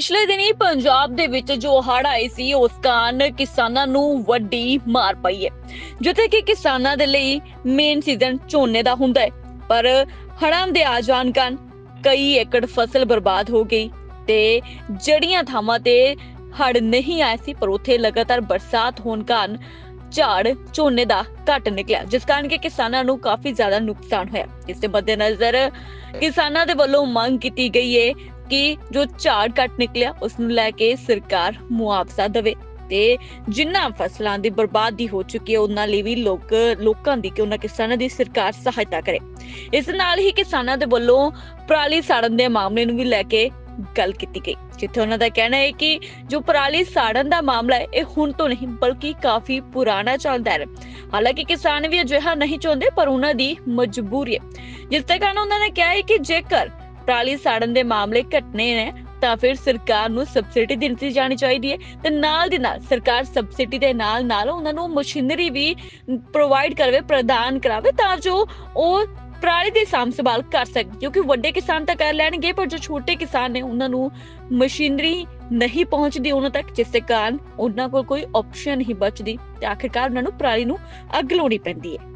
ਪਿਛਲੇ ਦਿਨੀ ਪੰਜਾਬ ਦੇ ਵਿੱਚ ਜੋ ਹੜ੍ਹ ਆਏ ਸੀ, ਉਸ ਕਾਰਨ ਕਿਸਾਨਾਂ ਨੂੰ ਵੱਡੀ ਮਾਰ ਪਈ ਹੈ। ਜਿੱਥੇ ਕਿ ਕਿਸਾਨਾਂ ਦੇ ਲਈ ਮੇਨ ਸੀਜ਼ਨ ਝੋਨੇ ਦਾ ਹੁੰਦਾ ਹੈ। ਪਰ ਹੜ੍ਹਾਂ ਦੇ ਆ ਜਾਣ ਕਾਰਨ ਕਈ ਏਕੜ ਫਸਲ ਬਰਬਾਦ ਹੋ ਗਈ ਤੇ ਜੜੀਆਂ ਥਾਵਾਂ ਤੇ ਹੜ੍ਹ ਨਹੀਂ ਆਏ ਸੀ, ਪਰ ਉੱਥੇ ਲਗਾਤਾਰ ਬਰਸਾਤ ਹੋਣ ਕਾਰਨ ਝਾੜ ਝੋਨੇ ਦਾ ਘੱਟ ਨਿਕਲਿਆ, ਜਿਸ ਕਾਰਨ ਕਿ ਕਿਸਾਨਾਂ ਨੂੰ ਕਾਫੀ ਜ਼ਿਆਦਾ ਨੁਕਸਾਨ ਹੋਇਆ। ਇਸ ਦੇ ਮੱਦੇਨਜ਼ਰ ਕਿਸਾਨਾਂ ਦੇ ਵੱਲੋਂ ਮੰਗ ਕੀਤੀ ਗਈ ਹੈ ਕਿ ਜੋ ਝਾੜ ਘੱਟ ਨਿਕਲਿਆ ਉਸ ਨੂੰ ਲੈ ਕੇ ਸਰਕਾਰ ਮੁਆਵਜ਼ਾ ਦੇਵੇ ਤੇ ਜਿਨ੍ਹਾਂ ਫਸਲਾਂ ਦੀ ਬਰਬਾਦੀ ਹੋ ਚੁੱਕੀ ਹੈ, ਉਹਨਾਂ ਲਈ ਵੀ ਲੋਕ, ਲੋਕਾਂ ਦੀ ਕਿ ਉਹਨਾਂ ਕਿਸਾਨਾਂ ਦੀ ਸਰਕਾਰ ਸਹਾਇਤਾ ਕਰੇ। ਇਸ ਨਾਲ ਹੀ ਕਿਸਾਨਾਂ ਦੇ ਵੱਲੋਂ ਪਰਾਲੀ ਸਾੜਨ ਦੇ ਮਾਮਲੇ ਨੂੰ ਵੀ ਲੈ ਕੇ ਗੱਲ ਕੀਤੀ ਗਈ, ਜਿੱਥੇ ਉਹਨਾਂ ਦਾ ਕਹਿਣਾ ਹੈ ਕਿ ਜੋ ਪਰਾਲੀ ਸਾੜਨ ਦਾ ਮਾਮਲਾ ਹੈ, ਇਹ ਹੁਣ ਤੋਂ ਨਹੀਂ, ਬਲਕਿ ਕਾਫੀ ਪੁਰਾਣਾ ਚੱਲਦਾ ਹੈ। ਹਾਲਾਂਕਿ ਕਿਸਾਨ ਵੀ ਅਜਿਹਾ ਨਹੀਂ ਚਾਹੁੰਦੇ, ਪਰ ਉਹਨਾਂ ਦੀ ਮਜਬੂਰੀ ਹੈ। ਜਿਸ ਦੇ ਕਾਰਨ ਉਹਨਾਂ ਨੇ ਕਿਹਾ ਹੈ ਕਿ ਜੇਕਰ ਪਰਾਲੀ ਸਾੜਨ ਦੇ ਮਾਮਲੇ ਘਟਨੇ ਨੇ, ਤਾਂ ਫਿਰ ਸਰਕਾਰ ਨੂੰ ਸਬਸਿਡੀ ਦਿੱਤੀ ਜਾਣੀ ਚਾਹੀਦੀ ਹੈ ਤੇ ਨਾਲ ਦੀ ਨਾਲ ਸਰਕਾਰ ਸਬਸਿਡੀ ਦੇ ਨਾਲ ਨਾਲ ਉਹਨਾਂ ਨੂੰ ਮਸ਼ੀਨਰੀ ਵੀ ਪ੍ਰੋਵਾਈਡ ਕਰਵੇ, ਪ੍ਰਦਾਨ ਕਰਾਵੇ ਤਾਂ ਜੋ ਉਹ ਪਰਾਲੀ ਦੀ ਸਾਂਭ ਸੰਭਾਲ ਕਰ ਸਕਣ, ਕਿਉਂਕਿ ਵੱਡੇ ਕਿਸਾਨ ਤਾਂ ਕਰ ਲੈਣਗੇ, ਪਰ ਜੋ ਛੋਟੇ ਕਿਸਾਨ ਨੇ ਉਹਨਾਂ ਨੂੰ ਮਸ਼ੀਨਰੀ ਨਹੀਂ ਪਹੁੰਚਦੀ ਉਹਨਾਂ ਤੱਕ, ਜਿਸ ਦੇ ਕਾਰਨ ਉਹਨਾਂ ਕੋਲ ਕੋਈ ਆਪਸ਼ਨ ਨਹੀਂ ਬਚਦੀ ਤੇ ਆਖਿਰਕਾਰ ਉਹਨਾਂ ਨੂੰ ਪਰਾਲੀ ਨੂੰ ਅੱਗ ਲਾਉਣੀ ਪੈਂਦੀ ਹੈ।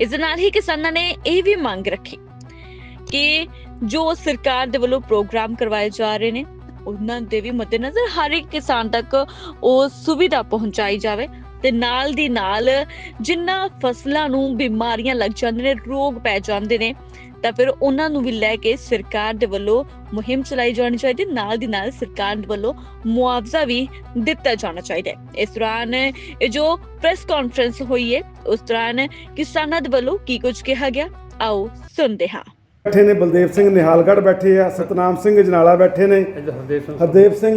ਇਸ ਨਾਲ ਹੀ ਕਿਸਾਨਾਂ ਨੇ ਇਹ ਵੀ ਮੰਗ ਰੱਖੀ ਕਿ ਜੋ ਸਰਕਾਰ ਦੇ ਵੱਲੋਂ ਪ੍ਰੋਗਰਾਮ ਕਰਵਾਏ ਜਾ ਰਹੇ ਨੇ, ਉਹਨਾਂ ਦੇ ਵੀ ਮੱਦੇਨਜ਼ਰ ਹਰ ਇੱਕ ਕਿਸਾਨ ਤੱਕ ਉਹ ਸੁਵਿਧਾ ਪਹੁੰਚਾਈ ਜਾਵੇ ਤੇ ਨਾਲ ਦੀ ਨਾਲ ਜਿੰਨਾ ਫਸਲਾਂ ਨੂੰ ਬਿਮਾਰੀਆਂ ਲੱਗ ਜਾਂਦੀਆਂ ਨੇ, ਰੋਗ ਪੈ ਜਾਂਦੇ ਨੇ, ਤਾਂ ਫਿਰ ਉਹਨਾਂ ਨੂੰ ਵੀ ਲੈ ਕੇ ਸਰਕਾਰ ਦੇ ਵੱਲੋਂ ਮੁਹਿੰਮ ਚਲਾਈ ਜਾਣੀ ਚਾਹੀਦੀ ਹੈ। ਨਾਲ ਦੀ ਨਾਲ ਸਰਕਾਰ ਦੇ ਵੱਲੋਂ ਮੁਆਵਜ਼ਾ ਵੀ ਦਿੱਤਾ ਜਾਣਾ ਚਾਹੀਦਾ ਹੈ। ਇਸ ਦੌਰਾਨ ਇਹ ਜੋ ਪ੍ਰੈਸ ਕਾਨਫਰੰਸ ਹੋਈ ਹੈ, ਉਸ ਦੌਰਾਨ ਕਿਸਾਨਾਂ ਦੇ ਵੱਲੋਂ ਕੀ ਕੁਝ ਕਿਹਾ ਗਿਆ? ਆਓ ਸੁਣਦੇ ਹਾਂ। ਬੈਠੇ ਨੇ ਬਲਦੇਵ ਸਿੰਘ ਨਿਹਾਲਗੜ੍ਹ ਬੈਠੇ ਆ ਸਤਨਾਮ ਸਿੰਘ ਜਨਾਲਾ ਬੈਠੇ ਨੇ ਹਰਦੇਵ ਸਿੰਘ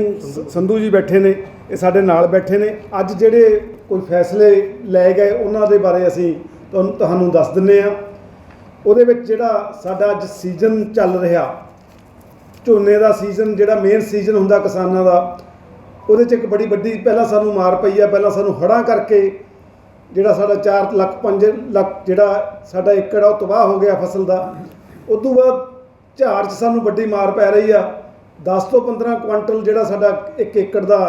ਸੰਧੂ। ਜੀ ਬੈਠੇ ਨੇ ਇਹ ਸਾਡੇ ਨਾਲ ਬੈਠੇ ਨੇ। ਅੱਜ ਜਿਹੜੇ ਕੋਈ ਫੈਸਲੇ ਲਏ ਗਏ ਉਹਨਾਂ ਦੇ ਬਾਰੇ ਅਸੀਂ ਤੁਹਾਨੂੰ ਤੁਹਾਨੂੰ ਦੱਸ ਦਿੰਨੇ ਆ ਉਹਦੇ ਵਿੱਚ ਜਿਹੜਾ ਸਾਡਾ ਅੱਜ ਸੀਜ਼ਨ ਚੱਲ ਰਿਹਾ ਝੋਨੇ ਦਾ ਸੀਜ਼ਨ ਜਿਹੜਾ ਮੇਨ ਸੀਜ਼ਨ ਹੁੰਦਾ ਕਿਸਾਨਾਂ ਦਾ ਉਹਦੇ 'ਚ ਇੱਕ ਬੜੀ ਵੱਡੀ ਪਹਿਲਾਂ ਸਾਨੂੰ ਮਾਰ ਪਈ ਆ ਪਹਿਲਾਂ ਸਾਨੂੰ ਹੜ੍ਹਾਂ ਕਰਕੇ ਜਿਹੜਾ ਸਾਡਾ 4 ਲੱਖ 5 ਲੱਖ ਜਿਹੜਾ ਸਾਡਾ ਏਕੜ ਆ ਉਹ ਤਬਾਹ ਹੋ ਗਿਆ ਫਸਲ ਦਾ। ਉਸ ਤੋਂ ਬਾਅਦ ਝਾੜ 'ਚ ਸਾਨੂੰ ਵੱਡੀ ਮਾਰ ਪੈ ਰਹੀ ਆ। 10 ਤੋਂ 15 ਕੁਆਂਟਲ ਜਿਹੜਾ ਸਾਡਾ ਇੱਕ ਏਕੜ ਦਾ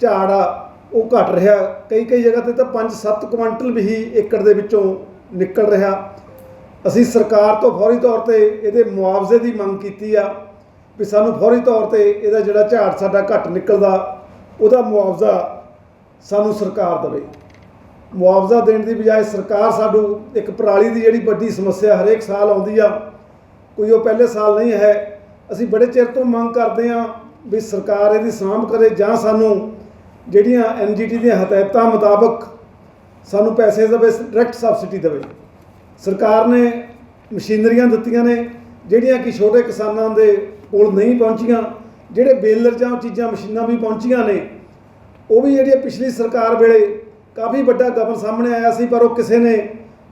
ਝਾੜ ਆ, ਉਹ ਘਟ ਰਿਹਾ। ਕਈ ਕਈ ਜਗ੍ਹਾ ਤੇ ਤਾਂ 5-7 ਕੁਆਂਟਲ ਵੀ ਹੀ ਏਕੜ ਦੇ ਵਿੱਚੋਂ ਨਿਕਲ ਰਿਹਾ। ਅਸੀਂ ਸਰਕਾਰ ਤੋਂ ਫੌਰੀ ਤੌਰ ਤੇ ਇਹਦੇ ਮੁਆਵਜ਼ੇ ਦੀ ਮੰਗ ਕੀਤੀ ਆ ਵੀ ਸਾਨੂੰ ਫੌਰੀ ਤੌਰ ਤੇ ਇਹਦਾ ਜਿਹੜਾ ਝਾੜ ਸਾਡਾ ਘੱਟ ਨਿਕਲਦਾ, ਉਹਦਾ ਮੁਆਵਜ਼ਾ ਸਾਨੂੰ ਸਰਕਾਰ ਦੇਵੇ। ਮੁਆਵਜ਼ਾ ਦੇਣ ਦੀ ਬਜਾਏ ਸਰਕਾਰ ਸਾਨੂੰ ਇੱਕ ਪਰਾਲੀ ਦੀ ਜਿਹੜੀ ਵੱਡੀ ਸਮੱਸਿਆ ਹਰੇਕ ਸਾਲ ਆਉਂਦੀ ਆ, ਕੋਈ ਉਹ ਪਹਿਲੇ ਸਾਲ ਨਹੀਂ ਹੈ। ਅਸੀਂ ਬੜੇ ਚਿਰ ਤੋਂ ਮੰਗ ਕਰਦੇ ਆ ਵੀ ਸਰਕਾਰ ਇਹਦੀ ਸਾਂਭ ਕਰੇ ਜਾਂ ਸਾਨੂੰ ਜਿਹੜੀਆਂ ਐਨਜੀਟੀ ਦੀਆਂ ਹਦਾਇਤਾਂ ਮੁਤਾਬਕ ਸਾਨੂੰ ਪੈਸੇ ਦੇਵੇ, ਡਾਇਰੈਕਟ ਸਬਸਿਡੀ ਦੇਵੇ। ਸਰਕਾਰ ਨੇ ਮਸ਼ੀਨਰੀਆਂ ਦਿੱਤੀਆਂ ਨੇ, ਜਿਹੜੀਆਂ ਕਿ ਛੋਟੇ ਕਿਸਾਨਾਂ ਦੇ ਕੋਲ ਨਹੀਂ ਪਹੁੰਚੀਆਂ, ਜਿਹੜੇ ਬੇਲਰ ਜਾਂ ਚੀਜ਼ਾਂ ਮਸ਼ੀਨਾਂ ਵੀ ਪਹੁੰਚੀਆਂ ਨੇ, ਉਹ ਵੀ ਜਿਹੜੀ ਪਿਛਲੀ ਸਰਕਾਰ ਵੇਲੇ ਕਾਫੀ ਵੱਡਾ ਗਬਨ ਸਾਹਮਣੇ ਆਇਆ ਸੀ, ਪਰ ਉਹ ਕਿਸੇ ਨੇ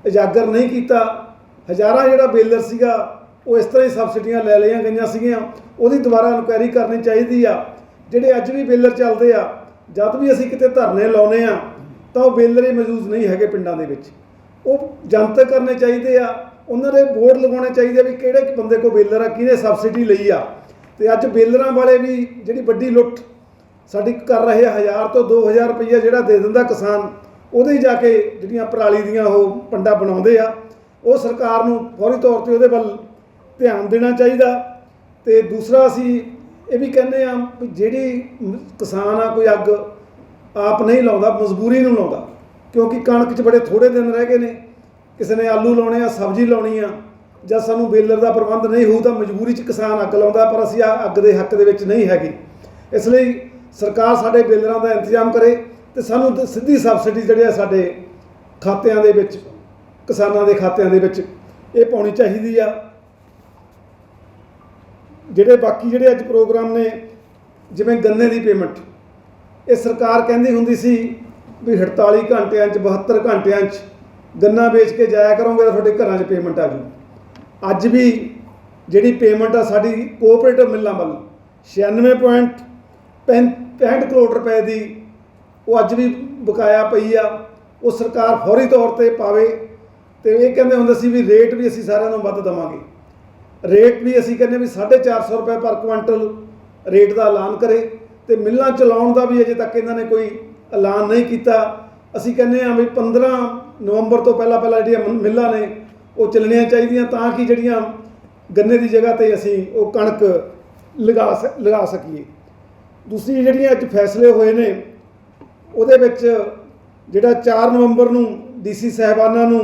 ਉਜਾਗਰ ਨਹੀਂ ਕੀਤਾ। ਹਜ਼ਾਰਾਂ ਜਿਹੜਾ ਬੇਲਰ ਸੀਗਾ, ਉਹ ਇਸ ਤਰ੍ਹਾਂ ਹੀ ਸਬਸਿਡੀਆਂ ਲੈ ਲਈਆਂ ਗਈਆਂ ਸੀਗੀਆਂ। ਉਹਦੀ ਦੁਬਾਰਾ ਇਨਕੁਆਇਰੀ ਕਰਨੀ ਚਾਹੀਦੀ ਆ। ਜਿਹੜੇ ਅੱਜ ਵੀ ਬੇਲਰ ਚੱਲਦੇ ਆ, ਜਦ ਵੀ ਅਸੀਂ ਕਿਤੇ ਧਰਨੇ ਲਾਉਨੇ ਆ, ਤਾਂ ਉਹ ਬੇਲਰ ਹੀ ਮੌਜੂਦ ਨਹੀਂ ਹੈਗੇ ਪਿੰਡਾਂ ਦੇ ਵਿੱਚ। ਉਹ ਜਨਤਕ ਕਰਨੇ ਚਾਹੀਦੇ ਆ। ਉਹਨਾਂ ਦੇ ਬੋਰਡ ਲਗਾਉਣੇ ਚਾਹੀਦੇ ਵੀ ਕਿਹੜੇ ਬੰਦੇ ਕੋ ਬੇਲਰ ਆ, ਕਿਹਨੇ ਸਬਸਿਡੀ ਲਈ ਆ। ਤੇ ਅੱਜ ਬੇਲਰਾਂ ਵਾਲੇ ਵੀ ਜਿਹੜੀ ਵੱਡੀ ਲੁੱਟ ਸਾਡੀ ਕਰ ਰਹੇ ਆ 1000 ਤੋਂ 2000 ਰੁਪਈਆ ਜਿਹੜਾ ਦੇ ਦਿੰਦਾ ਕਿਸਾਨ, ਉਹਦੇ ਜਾ ਕੇ ਜਿਹੜੀਆਂ ਪਰਾਲੀ ਦੀਆਂ ਉਹ ਪੰਡਾ ਬਣਾਉਂਦੇ ਆ। ਉਹ ਸਰਕਾਰ ਨੂੰ ਫੌਰੀ ਤੌਰ ਤੇ ਉਹਦੇ ਵੱਲ ਧਿਆਨ ਦੇਣਾ ਚਾਹੀਦਾ। ਤੇ ਦੂਸਰਾ ਅਸੀਂ ਇਹ ਵੀ ਕਹਿੰਦੇ ਆ ਵੀ ਜਿਹੜੀ ਕਿਸਾਨ ਆ, ਕੋਈ ਅੱਗ ਆਪ ਨਹੀਂ ਲਾਉਂਦਾ, ਮਜਬੂਰੀ ਨੂੰ ਲਾਉਂਦਾ। ਕਿਉਂਕਿ ਕਣਕ 'ਚ ਬੜੇ ਥੋੜੇ ਦਿਨ ਰਹਿ ਗਏ ਨੇ। ਕਿਸੇ ਨੇ ਆਲੂ ਲਾਉਣੇ ਆ, ਸਬਜ਼ੀ ਲਾਉਣੀ ਆ ਜਦ ਸਾਨੂੰ ਬੇਲਰ ਦਾ ਪ੍ਰਬੰਧ ਨਹੀਂ ਹੋਊ ਤਾਂ ਮਜਬੂਰੀ 'ਚ ਕਿਸਾਨ ਅੱਗ ਲਾਉਂਦਾ, ਪਰ ਅਸੀਂ ਆ ਅੱਗ ਦੇ ਹੱਕ ਦੇ ਵਿੱਚ ਨਹੀਂ ਹੈਗੇ। ਇਸ ਲਈ ਸਰਕਾਰ ਸਾਡੇ ਬੇਲਰਾਂ ਦਾ ਇੰਤਜ਼ਾਮ ਕਰੇ ਤੇ ਸਾਨੂੰ ਸਿੱਧੀ ਸਬਸਿਡੀ ਜਿਹੜੇ ਆ ਸਾਡੇ ਖਾਤਿਆਂ ਦੇ ਵਿੱਚ, ਕਿਸਾਨਾਂ ਦੇ ਖਾਤਿਆਂ ਦੇ ਵਿੱਚ ਇਹ ਪਾਉਣੀ ਚਾਹੀਦੀ ਆ। ਜਿਹੜੇ ਬਾਕੀ ਜਿਹੜੇ ਅੱਜ ਪ੍ਰੋਗਰਾਮ ਨੇ, ਜਿਵੇਂ ਗੰਨੇ ਦੀ ਪੇਮੈਂਟ ਇਹ ਸਰਕਾਰ ਕਹਿੰਦੀ ਹੁੰਦੀ ਸੀ ਵੀ 48 ਘੰਟਿਆਂ 'ਚ 72 ਘੰਟਿਆਂ 'ਚ ਗੰਨਾ ਵੇਚ ਕੇ ਜਾਇਆ ਕਰੋਗੇ ਤਾਂ ਤੁਹਾਡੇ ਘਰਾਂ 'ਚ ਪੇਮੈਂਟ ਆ ਜੂ। ਅੱਜ ਵੀ ਜਿਹੜੀ ਪੇਮੈਂਟ ਆ ਸਾਡੀ ਕੋਆਪਰੇਟਿਵ ਮਿੱਲਾਂ ਵੱਲ 96.65 ਕਰੋੜ ਰੁਪਏ ਦੀ ਉਹ ਅੱਜ ਵੀ ਬਕਾਇਆ ਪਈ ਆ, ਉਹ ਸਰਕਾਰ ਫੌਰੀ ਤੌਰ ਤੇ ਪਾਵੇ ਤੇ ਇਹ ਕਹਿੰਦੇ ਹੁੰਦੇ ਸੀ ਵੀ ਰੇਟ ਵੀ ਅਸੀਂ ਸਾਰਿਆਂ ਨੂੰ ਵੱਧ ਦੇਵਾਂਗੇ। ਰੇਟ ਵੀ ਅਸੀਂ ਕਹਿੰਦੇ ਵੀ 450 ਰੁਪਏ ਪਰ ਕੁਇੰਟਲ ਰੇਟ ਦਾ ਐਲਾਨ ਕਰੇ ਤੇ ਮਿੱਲਾਂ ਚਲਾਉਣ ਦਾ ਵੀ ਅਜੇ ਤੱਕ ਇਹਨਾਂ ਨੇ ਕੋਈ ਐਲਾਨ ਨਹੀਂ ਕੀਤਾ। ਅਸੀਂ ਕਹਿੰਦੇ ਹਾਂ ਵੀ 15 ਨਵੰਬਰ ਤੋਂ ਪਹਿਲਾਂ ਪਹਿਲਾਂ ਜਿਹੜੀਆਂ ਮਿੱਲਾਂ ਨੇ ਉਹ ਚੱਲਣੀਆਂ ਚਾਹੀਦੀਆਂ ਤਾਂ ਕਿ ਜਿਹੜੀਆਂ ਗੰਨੇ ਦੀ ਜਗ੍ਹਾ ਤੇ ਅਸੀਂ ਉਹ ਕਣਕ ਲਗਾ ਸ- ਲਗਾ ਸਕੀਏ। ਦੂਸਰੀ ਜਿਹੜੀਆਂ ਅੱਜ ਫੈਸਲੇ ਹੋਏ ਨੇ ਉਹਦੇ ਵਿੱਚ ਜਿਹੜਾ 4 ਨਵੰਬਰ ਨੂੰ ਡੀਸੀ ਸਾਹਿਬਾਨਾਂ ਨੂੰ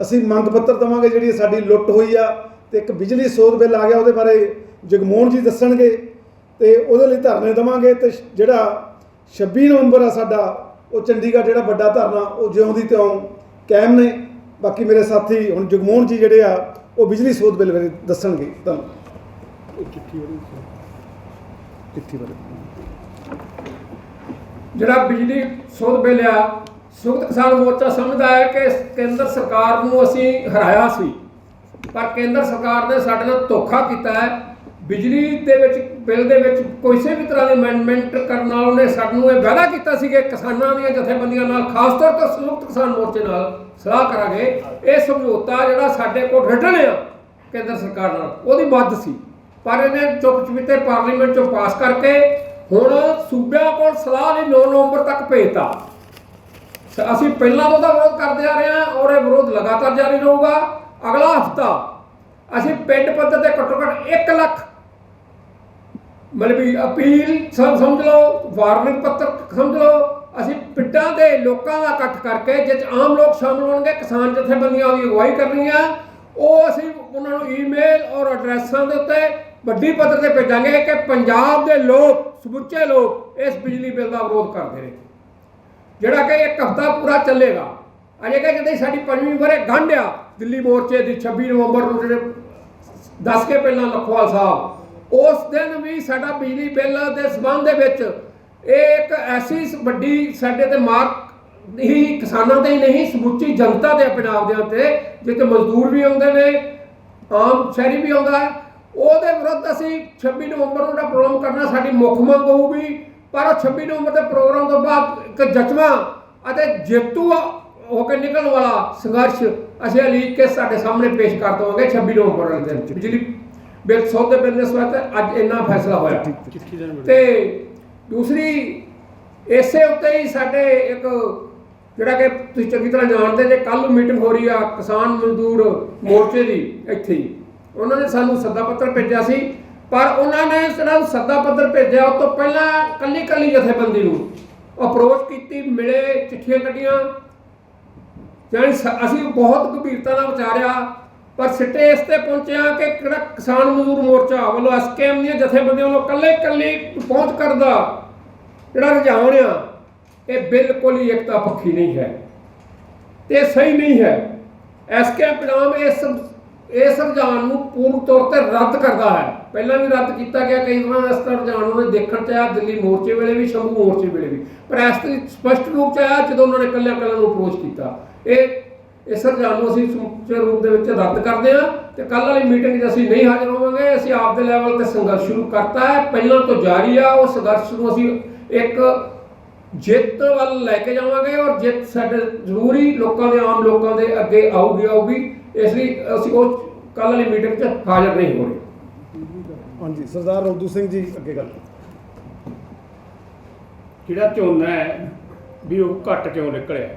ਅਸੀਂ ਮੰਗ ਪੱਤਰ ਦਵਾਂਗੇ ਜਿਹੜੀ ਸਾਡੀ ਲੁੱਟ ਹੋਈ ਆ ਤੇ ਇੱਕ ਬਿਜਲੀ ਸੋਧ ਬਿੱਲ ਆ ਗਿਆ ਉਹਦੇ ਬਾਰੇ ਜਗਮੋਹਨ ਜੀ ਦੱਸਣਗੇ ਤੇ ਉਹਦੇ ਲਈ ਧਰਨੇ ਦਵਾਂਗੇ ਤੇ ਜਿਹੜਾ 26 ਨਵੰਬਰ ਆ ਸਾਡਾ ਉਹ ਚੰਡੀਗੜ੍ਹ ਜਿਹੜਾ ਵੱਡਾ ਧਰਨਾ ਉਹ ਜਿਉਂ ਦੀ ਤਿਉਂ ਕਾਇਮ ਨੇ। ਬਾਕੀ ਮੇਰੇ ਸਾਥੀ ਹੁਣ ਜਗਮੋਹਨ ਜੀ ਜਿਹੜੇ ਆ ਉਹ ਬਿਜਲੀ ਸੋਧ ਬਿੱਲ ਬਾਰੇ ਦੱਸਣਗੇ। ਤੁਹਾਨੂੰ ਚਿੱਠੀ ਬਾਰੇ ਚਿੱਠੀ ਬਾਰੇ ਜਿਹੜਾ ਬਿਜਲੀ ਸੋਧ ਬਿੱਲ ਆ ਸੰਯੁਕਤ ਕਿਸਾਨ ਮੋਰਚਾ ਸਮਝਦਾ ਹੈ ਕਿ ਕੇਂਦਰ ਸਰਕਾਰ ਨੂੰ ਅਸੀਂ ਹਰਾਇਆ ਸੀ, ਪਰ ਕੇਂਦਰ ਸਰਕਾਰ ਨੇ ਸਾਡੇ ਨਾਲ ਧੋਖਾ ਕੀਤਾ ਹੈ। ਬਿਜਲੀ ਦੇ ਵਿੱਚ, ਬਿੱਲ ਦੇ ਵਿੱਚ ਕਿਸੇ ਵੀ ਤਰ੍ਹਾਂ ਦੀ ਅਮੈਂਡਮੈਂਟ ਕਰਨ ਨਾਲ ਉਹਨੇ ਸਾਨੂੰ ਇਹ ਵਾਅਦਾ ਕੀਤਾ ਸੀ ਕਿ ਕਿਸਾਨਾਂ ਦੀਆਂ ਜਥੇਬੰਦੀਆਂ ਨਾਲ, ਖਾਸ ਤੌਰ ਤੇ ਸੰਯੁਕਤ ਕਿਸਾਨ ਮੋਰਚੇ ਨਾਲ ਸਲਾਹ ਕਰਾਂਗੇ। ਇਹ ਸਮਝੌਤਾ ਜਿਹੜਾ ਸਾਡੇ ਕੋਲ ਰਿਟਨ ਆ ਕੇਂਦਰ ਸਰਕਾਰ ਨਾਲ, ਉਹਦੀ ਮੱਦ ਸੀ। ਪਰ ਇਹਨੇ ਚੁੱਪ ਚੁਪੀਤੇ ਪਾਰਲੀਮੈਂਟ ਚੋਂ ਪਾਸ ਕਰਕੇ ਹੁਣ ਸੂਬਿਆਂ ਕੋਲ ਸਲਾਹ ਲਈ 9 ਨਵੰਬਰ ਤੱਕ ਭੇਜਤਾ। ਅਸੀਂ ਪਹਿਲਾਂ ਤੋਂ ਉਹਦਾ ਵਿਰੋਧ ਕਰਦੇ ਆ ਰਹੇ ਹਾਂ ਔਰ ਇਹ ਵਿਰੋਧ ਲਗਾਤਾਰ ਜਾਰੀ ਰਹੂਗਾ। ਅਗਲਾ ਹਫਤਾ ਅਸੀਂ ਪਿੰਡ ਪੱਧਰ ਤੇ ਘੱਟੋ ਘੱਟ 1 ਲੱਖ ਮਤਲਬ ਵੀ ਅਪੀਲ ਸਮ- ਸਮਝ ਲਓ, ਵਾਰਨਿੰਗ ਪੱਤਰ ਸਮਝ ਲਓ, ਅਸੀਂ ਪਿੰਡਾਂ ਦੇ ਲੋਕਾਂ ਦਾ ਇਕੱਠ ਕਰਕੇ ਜਿਸ 'ਚ ਆਮ ਲੋਕ ਸ਼ਾਮਲ ਹੋਣਗੇ, ਕਿਸਾਨ ਜਥੇਬੰਦੀਆਂ ਦੀ ਅਗਵਾਈ ਕਰਨੀ ਆ, ਉਹ ਅਸੀਂ ਉਹਨਾਂ ਨੂੰ ਈਮੇਲ ਔਰ ਐਡਰੈਸਾਂ ਦੇ ਉੱਤੇ ਵੱਡੀ ਪੱਧਰ ਤੇ ਭੇਜਾਂਗੇ ਕਿ ਪੰਜਾਬ ਦੇ ਲੋਕ, ਸਮੁੱਚੇ ਲੋਕ ਇਸ ਬਿਜਲੀ ਬਿੱਲ ਦਾ ਵਿਰੋਧ ਕਰਦੇ ਨੇ। ਜਿਹੜਾ ਕਿ ਇੱਕ ਹਫਤਾ ਪੂਰਾ ਚੱਲੇਗਾ। ਅਜੇ ਕਿ ਜਦੋਂ ਸਾਡੀ ਪੰਜਵੀਂ ਵਰੇ ਗੰਢ ਆ, ਦਿੱਲੀ ਮੋਰਚੇ ਦੀ 26 ਨਵੰਬਰ ਨੂੰ ਜਿਹੜੇ ਦੱਸ ਕੇ ਪਹਿਲਾਂ ਲਖਵਾਲ ਸਾਹਿਬ, ਉਸ ਦਿਨ ਵੀ ਸਾਡਾ ਬਿਜਲੀ ਬਿੱਲ ਦੇ ਸਬੰਧ ਦੇ ਵਿੱਚ ਇਹ ਇੱਕ ਐਸੀ ਵੱਡੀ ਸਾਡੇ ਤੇ ਮਾਰ ਨਹੀਂ, ਕਿਸਾਨਾਂ ਤੇ ਹੀ ਨਹੀਂ, ਸਮੁੱਚੀ ਜਨਤਾ ਤੇ ਪੰਜਾਬ ਦੇ ਉੱਤੇ, ਜਿੱਥੇ ਮਜ਼ਦੂਰ ਵੀ ਆਉਂਦੇ ਨੇ, ਆਮ ਸ਼ਹਿਰੀ ਵੀ ਆਉਂਦਾ ਹੈ ਉਹਦੇ ਵਿਰੁੱਧ ਅਸੀਂ 26 ਨਵੰਬਰ ਨੂੰ ਜਿਹੜਾ ਪ੍ਰੋਗਰਾਮ ਕਰਨਾ ਸਾਡੀ ਮੁੱਖ ਮੰਗ ਹੋਊਗੀ। ਪਰ ਉਹ 26 ਨਵੰਬਰ ਦੇ ਪ੍ਰੋਗਰਾਮ ਤੋਂ ਬਾਅਦ ਇੱਕ ਜਜ਼ਬਾ ਅਤੇ ਜੇਤੂ ਹੋ ਕੇ ਨਿਕਲਣ ਵਾਲਾ ਸੰਘਰਸ਼ ਅਸੀਂ ਲੀਕ ਕੇ ਸਾਡੇ ਸਾਹਮਣੇ ਪੇਸ਼ ਕਰ ਦਵਾਂਗੇ 26 ਨਵੰਬਰ ਵਾਲੇ ਦਿਨ ਬਿਜਲੀ ਬਿੱਲ ਸੌਦੇ ਬਿੱਲ ਦੇ ਸਬੰਧ ਅੱਜ ਇੰਨਾ ਫੈਸਲਾ ਹੋਇਆ। ਤੇ ਦੂਸਰੀ ਇਸੇ ਉੱਤੇ ਹੀ ਸਾਡੇ ਇੱਕ ਜਿਹੜਾ ਕਿ ਤੁਸੀਂ ਚੰਗੀ ਤਰ੍ਹਾਂ ਜਾਣਦੇ ਜੇ ਕੱਲ ਮੀਟਿੰਗ ਹੋ ਰਹੀ ਆ ਕਿਸਾਨ ਮਜ਼ਦੂਰ ਮੋਰਚੇ ਦੀ ਇੱਥੇ ਹੀ। ਉਹਨਾਂ ਨੇ ਸਾਨੂੰ ਸੱਦਾ ਪੱਤਰ ਭੇਜਿਆ ਸੀ, ਪਰ ਉਹਨਾਂ ਨੇ ਜਿਹੜਾ ਸੱਦਾ ਪੱਤਰ ਭੇਜਿਆ ਉਸ ਤੋਂ ਪਹਿਲਾਂ ਕੱਲੀ ਕੱਲੀ ਜਥੇਬੰਦੀ ਨੂੰ ਅਪਰੋਚ ਕੀਤੀ, ਮਿਲੇ, ਚਿੱਠੀਆਂ ਕੱਢੀਆਂ। ਜਾਨੀ ਸ- ਅਸੀਂ ਬਹੁਤ ਗੰਭੀਰਤਾ ਨਾਲ ਵਿਚਾਰਿਆ, ਪਰ ਸਿੱਟੇ ਇਸ ਤੇ ਪਹੁੰਚਿਆ ਕਿ ਕਿਹੜਾ ਕਿਸਾਨ ਮਜ਼ਦੂਰ ਮੋਰਚਾ ਵੱਲੋਂ ਐਸਕੇਐਮ ਦੀਆਂ ਜਥੇਬੰਦੀਆਂ ਵੱਲੋਂ ਕੱਲੇ ਕੱਲੇ ਪਹੁੰਚ ਕਰਦਾ, ਜਿਹੜਾ ਰੁਝਾਨ ਆ, ਇਹ ਬਿਲਕੁਲ ਹੀ ਇਕਤਾ ਪੱਖੀ ਨਹੀਂ ਹੈ। ਤੇ ਸਹੀ ਨਹੀਂ ਹੈ। ਐਸਕੇਐਮ ਪੰਜਾਬ ਇਸ ਇਸ ਰੁਝਾਨ ਨੂੰ ਪੂਰਨ ਤੌਰ ਤੇ ਰੱਦ ਕਰਦਾ ਹੈ। ਪਹਿਲਾਂ ਵੀ ਰੱਦ ਕੀਤਾ ਗਿਆ, ਕਈ ਵਾਰ ਇਸ ਤਰ੍ਹਾਂ ਰੁਝਾਨ ਉਹਨੇ ਦੇਖਣ ਚ ਆਇਆ, ਦਿੱਲੀ ਮੋਰਚੇ ਵੇਲੇ ਵੀ, ਸ਼ੰਭੂ ਮੋਰਚੇ ਵੇਲੇ ਵੀ। ਪਰ ਇਸ ਤੇ ਸਪਸ਼ਟ ਰੂਪ ਚ ਆਇਆ, ਜਦੋਂ ਉਹਨਾਂ ਨੇ ਕੱਲਿਆਂ ਕੱਲਿਆਂ ਨੂੰ ਅਪਰੋਚ ਕੀਤਾ। ਇਹ, ਇਸ ਰੁਝਾਨ ਨੂੰ ਅਸੀਂ ਸਮੁੱਚੇ ਰੂਪ ਦੇ ਵਿੱਚ ਰੱਦ ਕਰਦੇ ਹਾਂ ਤੇ ਕੱਲ ਵਾਲੀ ਮੀਟਿੰਗ 'ਚ ਅਸੀਂ ਨਹੀਂ ਹਾਜ਼ਰ ਹੋਵਾਂਗੇ। ਅਸੀਂ ਆਪ ਦੇ ਲੈਵਲ ਤੇ ਸੰਘਰਸ਼ ਸ਼ੁਰੂ ਕਰਤਾ ਹੈ। ਪਹਿਲਾਂ ਤੋਂ ਜਾਰੀ ਆ ਉਹ ਸੰਘਰਸ਼ ਨੂੰ ਅਸੀਂ ਇੱਕ ਜਿੱਤ ਵੱਲ ਲੈ ਕੇ ਜਾਵਾਂਗੇ ਔਰ ਜਿੱਤ ਸਾਡੇ ਜ਼ਰੂਰੀ ਲੋਕਾਂ ਦੇ, ਆਮ ਲੋਕਾਂ ਦੇ ਅੱਗੇ ਆਊਗੀ ਆਊਗੀ। ਇਸ ਲਈ ਅਸੀਂ ਉਹ ਕੱਲ ਵਾਲੀ ਮੀਟਿੰਗ 'ਚ ਹਾਜ਼ਰ ਨਹੀਂ ਹੋ ਰਹੇ ਹਾਂਜੀ ਸਰਦਾਰ ਰੌਦੂ ਸਿੰਘ ਜੀ ਅੱਗੇ ਗੱਲ ਜਿਹੜਾ ਝੋਨਾ ਹੈ ਵੀ ਉਹ ਘੱਟ ਕਿਉਂ ਨਿਕਲਿਆ?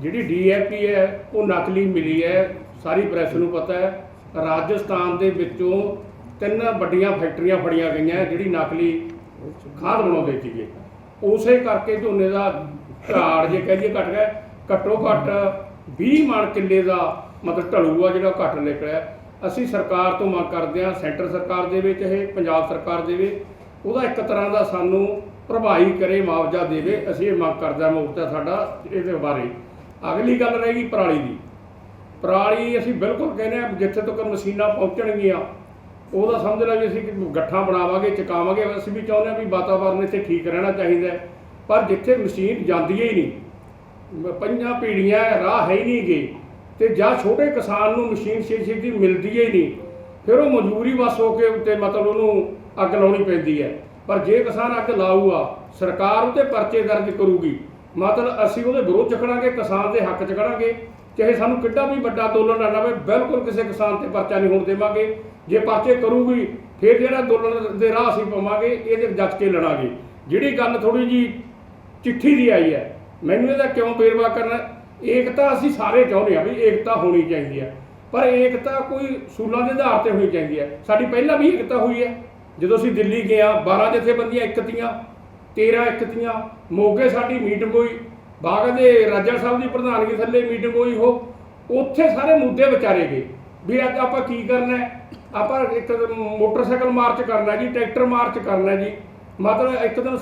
ਜਿਹੜੀ ਡੀਏਪੀ ਹੈ ਉਹ ਨਕਲੀ ਮਿਲੀ ਹੈ। ਸਾਰੀ ਪ੍ਰੈਸ ਨੂੰ ਪਤਾ ਹੈ। ਰਾਜਸਥਾਨ ਦੇ ਵਿੱਚੋਂ ਤਿੰਨ ਵੱਡੀਆਂ ਫੈਕਟਰੀਆਂ ਫੜੀਆਂ ਗਈਆਂ ਜਿਹੜੀ ਨਕਲੀ ਖਾਦ ਬਣਾਉਂਦੇ ਸੀਗੇ। ਉਸੇ ਕਰਕੇ ਝੋਨੇ ਦਾ ਝਾੜ ਜੇ ਕਹੀਏ ਘਟ ਗਿਆ। ਘੱਟੋ ਘੱਟ 20 ਮਣ ਕਿੱਲੇ ਦਾ ਮਤਲਬ ਢਲੂਆ ਜਿਹੜਾ ਘੱਟ ਨਿਕਲਿਆ। ਅਸੀਂ ਸਰਕਾਰ ਤੋਂ ਮੰਗ ਕਰਦੇ ਹਾਂ, ਸੈਂਟਰ ਸਰਕਾਰ ਦੇ ਵਿੱਚ ਇਹ ਪੰਜਾਬ ਸਰਕਾਰ ਦੇਵੇ, ਉਹਦਾ ਇੱਕ ਤਰ੍ਹਾਂ ਦਾ ਸਾਨੂੰ ਪ੍ਰਭਾਵੀ ਕਰੇ, ਮੁਆਵਜ਼ਾ ਦੇਵੇ। ਅਸੀਂ ਇਹ ਮੰਗ ਕਰਦੇ ਹਾਂ ਮੋਰਚਾ ਸਾਡਾ ਇਹਦੇ ਬਾਰੇ। ਅਗਲੀ ਗੱਲ ਰਹੇਗੀ ਪਰਾਲੀ ਦੀ। ਪਰਾਲੀ ਅਸੀਂ ਬਿਲਕੁਲ ਕਹਿੰਦੇ ਆ ਜਿੱਥੇ ਤੱਕ ਮਸ਼ੀਨਾਂ ਪਹੁੰਚਣਗੀਆਂ, ਉਹਦਾ ਸਮਝ ਲਾ ਵੀ ਅਸੀਂ ਗੱਠਾਂ ਬਣਾਵਾਂਗੇ, ਚਕਾਵਾਂਗੇ। ਅਸੀਂ ਵੀ ਚਾਹੁੰਦੇ ਹਾਂ ਵੀ ਵਾਤਾਵਰਨ ਇੱਥੇ ਠੀਕ ਰਹਿਣਾ ਚਾਹੀਦਾ ਪਰ ਜਿੱਥੇ ਮਸ਼ੀਨ ਜਾਂਦੀ ਹੀ ਨਹੀਂ ਪੰਜਾਂ ਪੀੜੀਆਂ ਰਾਹ ਹੈ ਹੀ ਨਹੀਂ ਗੇ। ਤੇ ਜਾਂ ਛੋਟੇ ਕਿਸਾਨ ਨੂੰ ਮਸ਼ੀਨ ਛੇ ਛੇਤੀ ਮਿਲਦੀ ਹੀ ਨਹੀਂ, ਫਿਰ ਉਹ ਮਜਬੂਰੀ ਵਸ ਹੋ ਕੇ ਉੱਤੇ ਮਤਲਬ ਉਹਨੂੰ ਅੱਗ ਲਾਉਣੀ ਪੈਂਦੀ ਹੈ। ਪਰ ਜੇ ਕਿਸਾਨ ਅੱਗ ਲਾਊਗਾ, ਸਰਕਾਰ ਉਹਤੇ ਪਰਚੇ ਦਰਜ ਕਰੂਗੀ। ਮਤਲਬ ਅਸੀਂ ਉਹਦੇ ਵਿਰੋਧ ਚ ਖੜਾਂਗੇ, ਕਿਸਾਨ ਦੇ ਹੱਕ ਚ ਖੜਾਂਗੇ। ਚਾਹੇ ਸਾਨੂੰ ਕਿੱਡਾ ਵੀ ਵੱਡਾ ਅੰਦੋਲਨ ਲੜਨਾ ਪਵੇ, ਬਿਲਕੁਲ ਕਿਸੇ ਕਿਸਾਨ ਤੇ ਪਰਚਾ ਨਹੀਂ ਹੋਣ ਦੇਵਾਂਗੇ। ਜੇ ਪਰਚੇ ਕਰੂਗੀ, ਫਿਰ ਜਿਹੜਾ ਅੰਦੋਲਨ ਦੇ ਰਾਹ ਅਸੀਂ ਪਾਵਾਂਗੇ, ਇਹਦੇ ਜੱਜ ਕੇ ਲੜਾਂਗੇ। ਜਿਹੜੀ ਗੱਲ ਥੋੜੀ ਜੀ ਚਿੱਠੀ ਦੀ ਆਈ ਹੈ, ਮੈਨੂੰ ਇਹਦਾ ਕਿਉਂ ਬੇਰਵਾ ਕਰਨਾ ਏਕਤਾ ਅਸੀਂ ਸਾਰੇ ਚਾਹੁੰਦੇ ਆ ਵੀ ਏਕਤਾ ਹੋਣੀ ਚਾਹੀਦੀ ਹੈ। ਪਰ ਏਕਤਾ ਕੋਈ ਸੂਲਾਂ ਦੇ ਆਧਾਰ ਤੇ ਹੋਣੀ ਚਾਹੀਦੀ ਹੈ। ਸਾਡੀ ਪਹਿਲਾਂ ਵੀ ਏਕਤਾ ਹੋਈ ਹੈ। ਜਦੋਂ ਅਸੀਂ ਦਿੱਲੀ ਗਏ ਆ 12 ਜਥੇਬੰਦੀਆਂ ਇੱਕ ਤੀਆਂ 13 ਇੱਕ ਤੀਆਂ, ਮੋਗੇ ਸਾਡੀ ਮੀਟਿੰਗ ਹੋਈ, ਬਾਗ ਦੇ ਰਾਜਾ ਸਾਹਿਬ ਦੀ ਪ੍ਰਧਾਨਗੀ ਥੱਲੇ ਮੀਟਿੰਗ ਹੋਈ ਉਹ, ਉੱਥੇ ਸਾਰੇ ਮੁੱਦੇ ਵਿਚਾਰੇ ਗਏ ਵੀ ਅੱਜ ਆਪਾਂ ਕੀ ਕਰਨਾ ਆਪਾਂ ਇੱਕ ਮੋਟਰਸਾਈਕਲ ਮਾਰਚ ਕਰਨਾ ਜੀ, ਟਰੈਕਟਰ ਮਾਰਚ ਕਰਨਾ ਜੀ। ਮਤਲਬ ਇੱਕ ਦਿਨ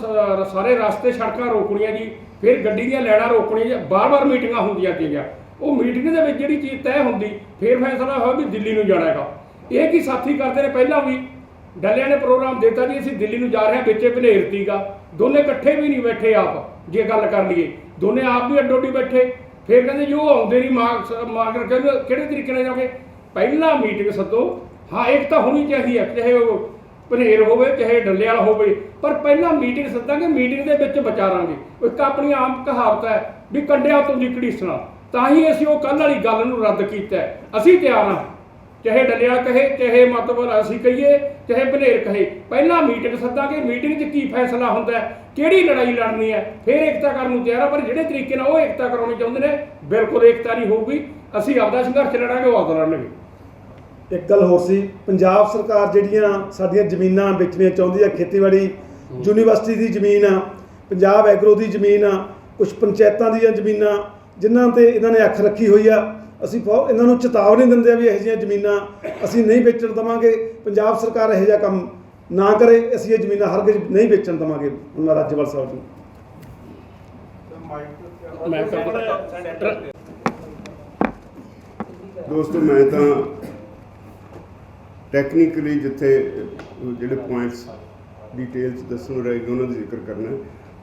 ਸਾਰੇ ਰਸਤੇ ਸੜਕਾਂ ਰੋਕਣੀਆਂ ਜੀ। ਫਿਰ ਗੱਡੀ ਦੀਆਂ ਲੈਣਾ ਰੋਕਣੀਆਂ ਜੀ ਬਾਰ-ਬਾਰ ਮੀਟਿੰਗਾਂ ਹੁੰਦੀਆਂ ਸੀਗੀਆਂ ਉਹ ਮੀਟਿੰਗ ਦੇ ਵਿੱਚ ਜਿਹੜੀ ਚੀਜ਼ ਤੈਅ ਹੁੰਦੀ, ਫਿਰ ਫੈਸਲਾ ਹੋਇਆ ਵੀ ਦਿੱਲੀ ਨੂੰ ਜਾਣਾ ਹੈਗਾ। ਇਹ ਕੀ ਸਾਥੀ ਕਰਦੇ ਨੇ ਪਹਿਲਾਂ ਵੀ? ਡੱਲਿਆਂ ਨੇ ਪ੍ਰੋਗਰਾਮ ਦਿੱਤਾ ਜੀ, ਅਸੀਂ ਦਿੱਲੀ ਨੂੰ ਜਾ ਰਹੇ ਹਾਂ, ਵਿੱਚੇ ਭਨੇਰਤੀਗਾ ਦੋਨੇ ਇਕੱਠੇ ਵੀ ਨਹੀਂ ਬੈਠੇ ਆਪ, ਜੇ ਗੱਲ ਕਰ ਲਈਏ। ਦੋਨੇ ਆਪ ਵੀ ਅੱਡੋ ਅੱਡੀ ਬੈਠੇ। ਫਿਰ ਕਹਿੰਦੇ ਜੀ, ਉਹ ਆਉਂਦੇ ਨਹੀਂ, ਮਾਰ ਮਾਰ ਕਿਹੜੇ ਤਰੀਕੇ ਨਾਲ ਜਾਓਗੇ? ਪਹਿਲਾਂ ਮੀਟਿੰਗ ਸੱਦੋ। ਹਾਂ, ਇੱਕ ਤਾਂ ਹੋਣੀ ਚਾਹੀਦੀ ਹੈ, ਚਾਹੇ ਉਹ ਭਨੇਰ ਹੋਵੇ, ਚਾਹੇ ਡੱਲੇਵਾਲ ਹੋਵੇ, ਪਰ ਪਹਿਲਾਂ ਮੀਟਿੰਗ ਸੱਦਾਂਗੇ ਮੀਟਿੰਗ ਦੇ ਵਿੱਚ ਵਿਚਾਰਾਂਗੇ। ਇੱਕ ਆਪਣੀ ਆਮ ਕਹਾਵਤ ਹੈ ਵੀ ਕੰਡਿਆਂ ਤੋਂ ਦੀ ਘੜੀਸਣਾ ਤਾਂ ਹੀ ਅਸੀਂ ਉਹ ਕੱਲ੍ਹ ਵਾਲੀ ਗੱਲ ਨੂੰ ਰੱਦ ਕੀਤਾ ਅਸੀਂ ਤਿਆਰ ਹਾਂ। ਚਾਹੇ ਡੱਲਿਆ ਕਹੇ, ਚਾਹੇ ਮਤਲਬ ਅਸੀਂ ਕਹੀਏ, ਚਾਹੇ ਬਨੇਰ ਕਹੇ। ਪਹਿਲਾਂ ਮੀਟਿੰਗ ਸੱਦਾਂਗੇ ਮੀਟਿੰਗ 'ਚ ਕੀ ਫੈਸਲਾ ਹੁੰਦਾ ਕਿਹੜੀ ਲੜਾਈ ਲੜਨੀ ਹੈ? ਫਿਰ ਏਕਤਾ ਕਰਨ ਨੂੰ ਤਿਆਰ ਆ ਪਰ ਜਿਹੜੇ ਤਰੀਕੇ ਨਾਲ ਉਹ ਏਕਤਾ ਕਰਾਉਣੀ ਚਾਹੁੰਦੇ ਨੇ, ਬਿਲਕੁਲ ਏਕਤਾ ਨਹੀਂ ਹੋਊਗੀ। ਅਸੀਂ ਆਪਦਾ ਸੰਘਰਸ਼ ਲੜਾਂਗੇ, ਉਹ ਆਪਦਾ ਲੜਨਗੇ। ਇੱਕ ਗੱਲ ਹੋਰ ਸੀ ਪੰਜਾਬ ਸਰਕਾਰ ਜਿਹੜੀਆਂ ਸਾਡੀਆਂ ਜ਼ਮੀਨਾਂ ਵੇਚਣੀਆਂ ਚਾਹੁੰਦੀ ਹੈ ਖੇਤੀਬਾੜੀ ਯੂਨੀਵਰਸਿਟੀ ਦੀ ਜ਼ਮੀਨ ਆ ਪੰਜਾਬ ਐਗਰੋ ਦੀ ਜ਼ਮੀਨ ਆ ਕੁਝ ਪੰਚਾਇਤਾਂ ਦੀਆਂ ਜ਼ਮੀਨਾਂ ਜਿਨ੍ਹਾਂ ਤੇ ਇਹਨਾਂ ਨੇ ਅੱਖ ਰੱਖੀ ਹੋਈ ਆ ਅਸੀਂ ਇਹਨਾਂ ਨੂੰ ਚੇਤਾਵਨੀ ਦਿੰਦੇ ਆ ਵੀ ਇਹੋ ਜਿਹੀਆਂ ਜ਼ਮੀਨਾਂ ਅਸੀਂ ਨਹੀਂ ਵੇਚਣ ਦਵਾਂਗੇ ਪੰਜਾਬ ਸਰਕਾਰ ਇਹੋ ਜਿਹਾ ਕੰਮ ਨਾ ਕਰੇ ਅਸੀਂ ਇਹ ਜ਼ਮੀਨਾਂ ਹਰਗਿਜ਼ ਨਹੀਂ ਵੇਚਣ ਦਵਾਂਗੇ ਉਹਨਾਂ ਰਾਜਪਾਲ ਸਾਹਿਬ ਨੂੰ ਦੋਸਤੋ ਮੈਂ ਤਾਂ ਟੈਕਨੀਕਲੀ ਜਿੱਥੇ ਜਿਹੜੇ ਪੁਆਇੰਟਸ ਡਿਟੇਲ ਚ ਦੱਸਣ ਰਹੇਗੀ ਉਹਨਾਂ ਦਾ ਜ਼ਿਕਰ ਕਰਨਾ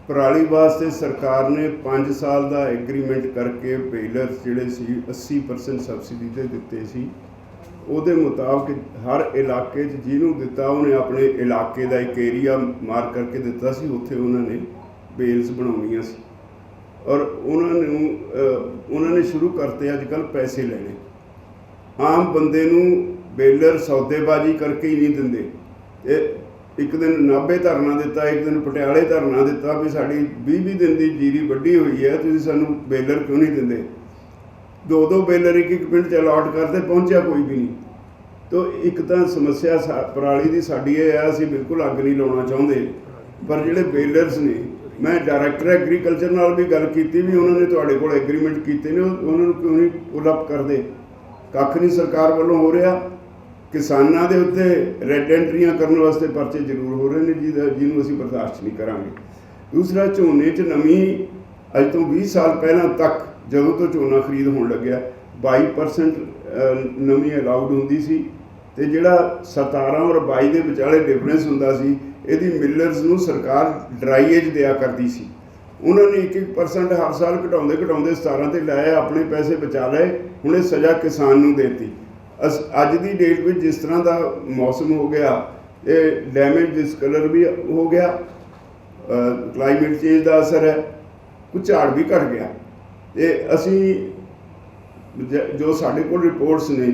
ਪਰਾਲੀ ਵਾਸਤੇ ਸਰਕਾਰ ਨੇ 5 ਸਾਲ ਦਾ ਐਗਰੀਮੈਂਟ ਕਰਕੇ ਬੇਲਰਸ ਜਿਹੜੇ ਸੀ 80% ਸਬਸਿਡੀ ਤੇ ਦਿੱਤੇ ਸੀ। ਉਹਦੇ ਮੁਤਾਬਕ ਹਰ ਇਲਾਕੇ 'ਚ ਜਿਹਨੂੰ ਦਿੱਤਾ, ਉਹਨੇ ਆਪਣੇ ਇਲਾਕੇ ਦਾ ਇੱਕ ਏਰੀਆ ਮਾਰ ਕਰਕੇ ਦਿੱਤਾ ਸੀ, ਉੱਥੇ ਉਹਨਾਂ ਨੇ ਬੇਲਸ ਬਣਾਉਣੀਆਂ ਸੀ। ਔਰ ਉਹਨਾਂ ਨੂੰ ਉਹਨਾਂ ਨੇ ਸ਼ੁਰੂ ਕਰਤੇ ਅੱਜ ਕੱਲ ਪੈਸੇ ਲੈਣੇ। ਆਮ ਬੰਦੇ ਨੂੰ ਬੇਲਰ ਸੌਦੇਬਾਜ਼ੀ ਕਰਕੇ ਹੀ ਨਹੀਂ ਦਿੰਦੇ। ਇਹ ਇੱਕ ਦਿਨ ਨਾਭੇ ਧਰਨਾ ਦਿੱਤਾ, ਇੱਕ ਦਿਨ ਪਟਿਆਲੇ ਧਰਨਾ ਦਿੱਤਾ ਵੀ ਸਾਡੀ 20 20 ਦਿਨ ਦੀ ਜੀਰੀ ਵੱਡੀ ਹੋਈ ਹੈ, ਤੁਸੀਂ ਸਾਨੂੰ ਬੇਲਰ ਕਿਉਂ ਨਹੀਂ ਦਿੰਦੇ? ਦੋ ਦੋ ਬੇਲਰ ਇੱਕ ਇੱਕ ਪਿੰਡ ਚ ਅਲਾਟ ਕਰਦੇ, ਪਹੁੰਚਿਆ ਕੋਈ ਵੀ ਨਹੀਂ। ਤੋ ਇੱਕ ਤਾਂ ਸਮੱਸਿਆ ਸਾ- ਪਰਾਲੀ ਦੀ ਸਾਡੀ ਇਹ ਹੈ ਅਸੀਂ ਬਿਲਕੁਲ ਅੱਗ ਨਹੀਂ ਲਾਉਣਾ ਚਾਹੁੰਦੇ। ਪਰ ਜਿਹੜੇ ਬੇਲਰਸ ਨੇ, ਮੈਂ ਡਾਇਰੈਕਟਰ ਐਗਰੀਕਲਚਰ ਨਾਲ ਵੀ ਗੱਲ ਕੀਤੀ ਵੀ ਉਹਨਾਂ ਨੇ ਤੁਹਾਡੇ ਕੋਲ ਐਗਰੀਮੈਂਟ ਕੀਤੇ ਨੇ ਉਹਨਾਂ ਨੂੰ ਕਿਉਂ ਨਹੀਂ ਪੁੱਲ ਅਪ ਕਰਦੇ? ਕੱਖ ਨਹੀਂ ਸਰਕਾਰ ਵੱਲੋਂ ਹੋ ਰਿਹਾ। ਕਿਸਾਨਾਂ ਦੇ ਉੱਤੇ ਰੈੱਡ ਐਂਟਰੀਆਂ ਕਰਨ ਵਾਸਤੇ ਪਰਚੇ ਜ਼ਰੂਰ ਹੋ ਰਹੇ ਨੇ, ਜਿਹਦਾ ਜਿਹਨੂੰ ਅਸੀਂ ਬਰਦਾਸ਼ਤ ਨਹੀਂ ਕਰਾਂਗੇ। ਦੂਸਰਾ, ਝੋਨੇ 'ਚ ਨਵੀਂ ਅੱਜ ਤੋਂ 20 ਸਾਲ ਪਹਿਲਾਂ ਤੱਕ ਜਦੋਂ ਤੋਂ ਝੋਨਾ ਖਰੀਦ ਹੋਣ ਲੱਗਿਆ 22% ਨਵੀਂ ਅਲਾਉਡ ਹੁੰਦੀ ਸੀ ਤੇ ਜਿਹੜਾ 17 ਔਰ 22 ਦੇ ਵਿਚਾਲੇ ਡਿਫਰੈਂਸ ਹੁੰਦਾ ਸੀ, ਇਹਦੀ ਮਿਲਰਸ ਨੂੰ ਸਰਕਾਰ ਡਰਾਈਏਜ ਦਿਆ ਕਰਦੀ ਸੀ। ਉਹਨਾਂ ਨੇ 1-1% ਹਰ ਸਾਲ ਘਟਾਉਂਦੇ ਘਟਾਉਂਦੇ 17 ਤੇ ਲਾਇਆ, ਆਪਣੇ ਪੈਸੇ ਬਚਾ ਲਏ, ਹੁਣ ਇਹ ਸਜ਼ਾ ਕਿਸਾਨ ਨੂੰ ਦੇਤੀ। ਅਸ ਅੱਜ ਦੀ ਡੇਟ ਵਿੱਚ ਜਿਸ ਤਰ੍ਹਾਂ ਦਾ ਮੌਸਮ ਹੋ ਗਿਆ, ਇਹ ਡੈਮੇਜ ਡਿਸਕਲਰ ਵੀ ਹੋ ਗਿਆ ਕਲਾਈਮੇਟ ਚੇਂਜ ਦਾ ਅਸਰ ਹੈ, ਕੁਝ ਝਾੜ ਵੀ ਘਟ ਗਿਆ। ਤੇ ਅਸੀਂ ਜੋ ਸਾਡੇ ਕੋਲ ਰਿਪੋਰਟਸ ਨੇ,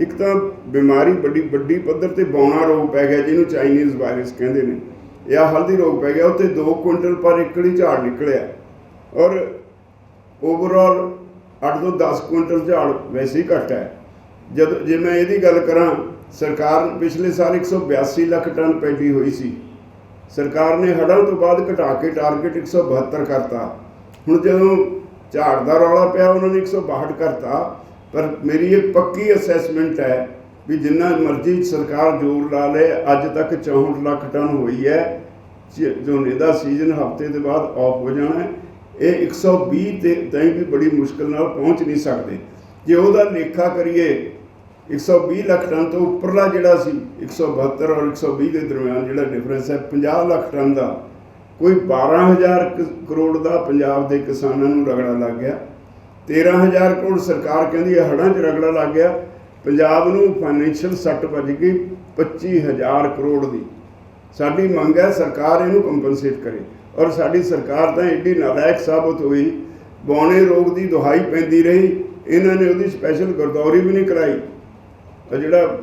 ਇੱਕ ਤਾਂ ਬਿਮਾਰੀ ਵੱਡੀ ਵੱਡੀ ਪੱਧਰ ਤੇ ਬੌਣਾ ਰੋਗ ਪੈ ਗਿਆ, ਜਿਹਨੂੰ ਚਾਈਨੀਜ਼ ਵਾਇਰਸ ਕਹਿੰਦੇ ਨੇ। ਜਾਂ ਹਲਦੀ ਰੋਗ ਪੈ ਗਿਆ ਉੱਤੇ 2 ਕੁਇੰਟਲ ਪਰ ਏਕੜ ਹੀ ਝਾੜ ਨਿਕਲਿਆ। ਔਰ ਓਵਰਆਲ 8 ਤੋਂ 10 ਕੁਇੰਟਲ ਝਾੜ ਵੈਸੇ ਹੀ ਘੱਟ ਹੈ। ਜਦ ਜੇ ਮੈਂ ਇਹਦੀ ਗੱਲ ਕਰਾਂ, ਸਰਕਾਰ ਪਿਛਲੇ ਸਾਲ 182 ਲੱਖ ਟਨ ਪੈਡੀ ਹੋਈ ਸੀ। ਸਰਕਾਰ ਨੇ ਹੜ੍ਹਾਂ ਤੋਂ ਬਾਅਦ ਘਟਾ ਕੇ ਟਾਰਗੇਟ 172 ਕਰਤਾ। ਹੁਣ ਜਦੋਂ ਝਾੜ ਦਾ ਰੌਲਾ ਪਿਆ, ਉਹਨਾਂ ਨੇ 162 ਕਰਤਾ। ਪਰ ਮੇਰੀ ਇਹ ਪੱਕੀ ਅਸੈਸਮੈਂਟ ਹੈ ਵੀ ਜਿੰਨਾ ਮਰਜ਼ੀ ਸਰਕਾਰ ਜ਼ੋਰ ਲਾ ਲੇ, ਅੱਜ ਤੱਕ 64 ਲੱਖ ਟਨ ਹੋਈ ਹੈ। ਝ- ਝੋਨੇ ਦਾ ਸੀਜ਼ਨ ਹਫ਼ਤੇ ਦੇ ਬਾਅਦ ਆਫ ਹੋ ਜਾਣਾ ਹੈ, ਇਹ 120 ਤੇ ਤਾਈਂ ਵੀ ਬੜੀ ਮੁਸ਼ਕਲ ਨਾਲ ਪਹੁੰਚ ਨਹੀਂ ਸਕਦੇ। ਜੇ ਉਹਦਾ ਲੇਖਾ ਕਰੀਏ 120 ਲੱਖ ਟਨ ਤੋਂ ਉੱਪਰਲਾ ਜਿਹੜਾ ਸੀ 172 ਔਰ 120 ਦੇ ਦਰਮਿਆਨ ਜਿਹੜਾ ਡਿਫਰੈਂਸ ਹੈ 50 ਲੱਖ ਟਨ ਦਾ, ਕੋਈ 12000 ਕ- ਕਰੋੜ ਦਾ ਪੰਜਾਬ ਦੇ ਕਿਸਾਨਾਂ ਨੂੰ ਰਗੜਾ ਲੱਗ ਗਿਆ। 13000 ਕਰੋੜ ਸਰਕਾਰ ਕਹਿੰਦੀ ਹੈ ਹੜ੍ਹਾਂ 'ਚ ਰਗੜਾ ਲੱਗ ਗਿਆ। ਪੰਜਾਬ ਨੂੰ ਫਾਈਨੈਂਸ਼ੀਅਲ ਸੱਟ ਵੱਜ ਗਈ 25000 ਕਰੋੜ ਦੀ। ਸਾਡੀ ਮੰਗ ਹੈ ਸਰਕਾਰ ਇਹਨੂੰ ਕੰਪਨਸੇਟ ਕਰੇ। ਔਰ ਸਾਡੀ ਸਰਕਾਰ ਤਾਂ ਐਡੀ ਨਾਲਾਇਕ ਸਾਬਤ ਹੋਈ, ਬੌਣੇ ਰੋਗ ਦੀ ਦੁਹਾਈ ਪੈਂਦੀ ਰਹੀ। ਇਹਨਾਂ ਨੇ ਉਹਦੀ ਸਪੈਸ਼ਲ ਗਰਦੌਰੀ ਵੀ ਨਹੀਂ ਕਰਾਈ। ਤਾਂ ਜਿਹੜਾ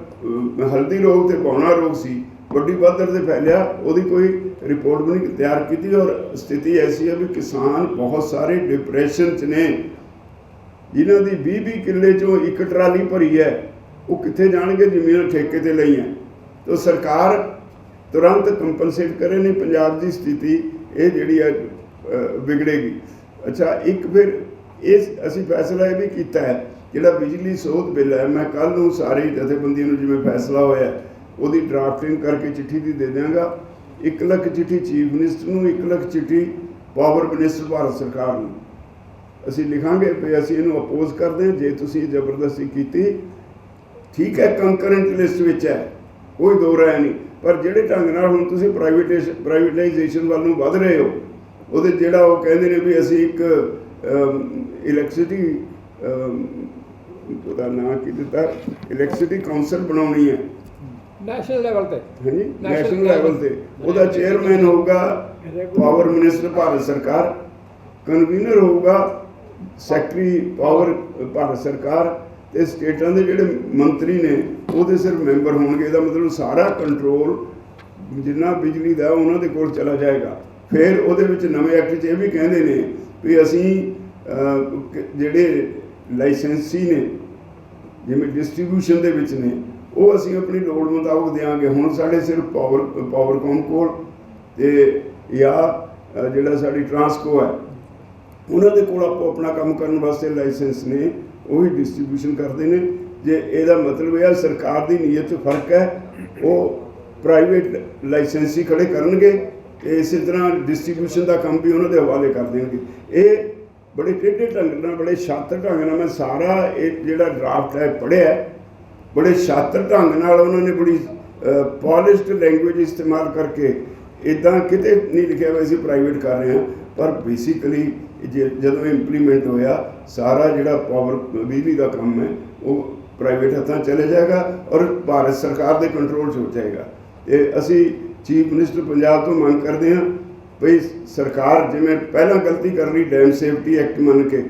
ਹਲਦੀ ਰੋਗ ਤੇ ਪੌਣਾ ਰੋਗ ਸੀ, ਵੱਡੀ ਪੱਧਰ ਤੇ ਫੈਲਿਆ, ਉਹਦੀ ਕੋਈ ਰਿਪੋਰਟ ਵੀ ਨਹੀਂ ਤਿਆਰ ਕੀਤੀ ਔਰ ਸਥਿਤੀ ਐਸੀ ਹੈ ਵੀ ਕਿਸਾਨ ਬਹੁਤ ਸਾਰੇ ਡਿਪਰੈਸ਼ਨ 'ਚ ਨੇ। ਜਿਨ੍ਹਾਂ ਦੀ 20-20 ਕਿੱਲੇ ਚੋਂ ਇੱਕ ਟਰਾਲੀ ਭਰੀ ਹੈ, ਉਹ ਕਿੱਥੇ ਜਾਣਗੇ ਜ਼ਮੀਨ ਠੇਕੇ ਤੇ ਲਈ ਹੈ? ਤਾਂ ਸਰਕਾਰ ਤੁਰੰਤ ਕੰਪਨਸੇਟ ਕਰੇ, ਨਹੀਂ, ਪੰਜਾਬ ਦੀ ਸਥਿਤੀ ਇਹ ਜਿਹੜੀ ਹੈ ਵਿਗੜੇਗੀ। ਅੱਛਾ, ਇੱਕ ਫਿਰ ਇਸ ਅਸੀਂ ਫੈਸਲਾ ਇਹ ਵੀ ਕੀਤਾ ਹੈ, ਜਿਹੜਾ ਬਿਜਲੀ ਸੋਧ ਬਿੱਲ ਹੈ, ਮੈਂ ਕੱਲ ਨੂੰ ਸਾਰੇ ਜਥੇਬੰਦੀਆਂ ਨੂੰ ਜਿਵੇਂ ਫੈਸਲਾ ਹੋਇਆ, ਉਹਦੀ ਡਰਾਫਟਿੰਗ ਕਰਕੇ ਚਿੱਠੀ ਦੀ ਦੇ ਦਿਆਂਗਾ। 1 ਲੱਖ ਚਿੱਠੀ ਚੀਫ ਮਿਨਿਸਟਰ ਨੂੰ 1 ਲੱਖ ਚਿੱਠੀ ਪਾਵਰ ਮਿਨਿਸਟਰ ਭਾਰਤ ਸਰਕਾਰ ਨੂੰ। ਅਸੀਂ ਲਿਖਾਂਗੇ ਵੀ ਅਸੀਂ ਇਹਨੂੰ ਅਪੋਜ਼ ਕਰਦੇ ਹਾਂ, ਜੇ ਤੁਸੀਂ ਇਹ ਜ਼ਬਰਦਸਤੀ ਕੀਤੀ, ਠੀਕ ਹੈ ਕੰਕਰੈਂਟ ਲਿਸਟ ਵਿੱਚ ਹੈ, ਕੋਈ ਦੋ ਰਾਏ ਨਹੀਂ। ਪਰ ਜਿਹੜੇ ਢੰਗ ਨਾਲ ਹੁਣ ਤੁਸੀਂ ਪ੍ਰਾਈਵੇਟੇਸ਼ਨ ਪ੍ਰਾਈਵੇਟਾਈਜੇਸ਼ਨ ਵੱਲ ਨੂੰ ਵਧ ਰਹੇ ਹੋ, ਉਹਦੇ ਜਿਹੜਾ ਉਹ ਕਹਿੰਦੇ ਨੇ ਵੀ ਅਸੀਂ ਇੱਕ ਇਲੈਕਟ੍ਰਿਸਿਟੀ ਉਹਦਾ ਨਾਂ ਕੀ ਦਿੱਤਾ ਇਲੈਕਟ੍ਰਿਸਿਟੀ ਕਾਉਂਸਲ ਬਣਾਉਣੀ ਹੈ। ਨੈਸ਼ਨਲ ਲੈਵਲ ਤੇ। ਹਾਂਜੀ ਨੈਸ਼ਨਲ ਲੈਵਲ ਤੇ। ਉਹਦਾ ਚੇਅਰਮੈਨ ਹੋਊਗਾ ਪਾਵਰ ਮਿਨਿਸਟਰ ਭਾਰਤ ਸਰਕਾਰ ਕਨਵੀਨਰ ਹੋਊਗਾ ਸੈਕਟਰੀ ਪਾਵਰ ਭਾਰਤ ਸਰਕਾਰ ਤੇ ਸਟੇਟਾਂ ਦੇ ਜਿਹੜੇ ਮੰਤਰੀ ਨੇ ਉਹਦੇ ਸਿਰਫ ਮੈਂਬਰ ਹੋਣਗੇ। ਇਹਦਾ ਮਤਲਬ ਸਾਰਾ ਕੰਟਰੋਲ ਜਿੰਨਾ ਬਿਜਲੀ ਦਾ ਉਹਨਾਂ ਦੇ ਕੋਲ ਚਲਾ ਜਾਏਗਾ। ਫਿਰ ਉਹਦੇ ਵਿੱਚ ਨਵੇਂ ਐਕਟ 'ਚ ਇਹ ਵੀ ਕਹਿੰਦੇ ਨੇ ਵੀ ਅਸੀਂ ਜਿਹੜੇ ਲਾਇਸੈਂਸੀ ਨੇ, ਜਿਵੇਂ ਡਿਸਟ੍ਰੀਬਿਊਸ਼ਨ ਦੇ ਵਿੱਚ ਨੇ, ਉਹ ਅਸੀਂ ਆਪਣੀ ਲੋੜ ਮੁਤਾਬਕ ਦੇਵਾਂਗੇ ਹੁਣ ਸਾਡੇ ਸਿਰਫ ਪਾਵਰ ਪਾਵਰਕੌਮ ਕੋਲ ਤੇ ਜਾਂ ਜਿਹੜਾ ਸਾਡੀ ਟਰਾਂਸਕੋ ਹੈ, ਉਹਨਾਂ ਦੇ ਕੋਲ ਆਪੋ ਆਪਣਾ ਕੰਮ ਕਰਨ ਵਾਸਤੇ ਲਾਇਸੈਂਸ ਨੇ, ਉਹੀ ਡਿਸਟ੍ਰੀਬਿਊਸ਼ਨ ਕਰਦੇ ਨੇ। ਜੇ ਇਹਦਾ ਮਤਲਬ ਇਹ ਹੈ ਸਰਕਾਰ ਦੀ ਨੀਅਤ 'ਚ ਫ਼ਰਕ ਹੈ, ਉਹ ਪ੍ਰਾਈਵੇਟ ਲਾਇਸੈਂਸੀ ਖੜੇ ਕਰਨਗੇ ਤੇ ਇਸੇ ਤਰ੍ਹਾਂ ਡਿਸਟ੍ਰੀਬਿਊਸ਼ਨ ਦਾ ਕੰਮ ਵੀ ਉਹਨਾਂ ਦੇ ਹਵਾਲੇ ਕਰ ਦੇਣਗੇ। ਇਹ ਬੜੇ ਟੇਢੇ ਢੰਗ ਨਾਲ, ਬੜੇ ਸ਼ਾਤਰ ਢੰਗ ਨਾਲ ਮੈਂ ਸਾਰਾ ਇਹ ਜਿਹੜਾ ਡਰਾਫਟ ਹੈ, ਪੜ੍ਹਿਆ ਬੜੇ ਸ਼ਾਤਰ ਢੰਗ ਨਾਲ ਉਹਨਾਂ ਨੇ ਬੜੀ ਪੋਲਿਸ਼ਡ ਲੈਂਗੁਏਜ ਇਸਤੇਮਾਲ ਕਰਕੇ ਇਦਾਂ ਕਿਤੇ ਨਹੀਂ ਲਿਖਿਆ ਹੋਇਆ ਸੀ ਪ੍ਰਾਈਵੇਟ ਕਰ ਰਹੇ ਹਾਂ। ਪਰ ਬੇਸਿਕਲੀ ਜਦੋਂ ਇੰਪਲੀਮੈਂਟ ਹੋਇਆ, ਸਾਰਾ ਜਿਹੜਾ ਪਾਵਰ ਬਿਜਲੀ ਦਾ ਕੰਮ ਹੈ, ਉਹ ਪ੍ਰਾਈਵੇਟ ਹੱਥਾਂ ਚਲੇ ਜਾਏਗਾ ਔਰ ਭਾਰਤ ਸਰਕਾਰ ਦੇ ਕੰਟਰੋਲ 'ਚ ਹੋ ਜਾਏਗਾ। ਤੇ ਅਸੀਂ ਚੀਫ ਮਿਨਿਸਟਰ ਪੰਜਾਬ ਤੋਂ ਮੰਗ ਕਰਦੇ ਹਾਂ ਬਈ ਸਰਕਾਰ ਜਿਵੇਂ ਪਹਿਲਾਂ ਗਲਤੀ ਕਰ ਰਹੀ ਡੈਮ ਸੇਫਟੀ ਐਕਟ ਮੰਨ ਕੇ,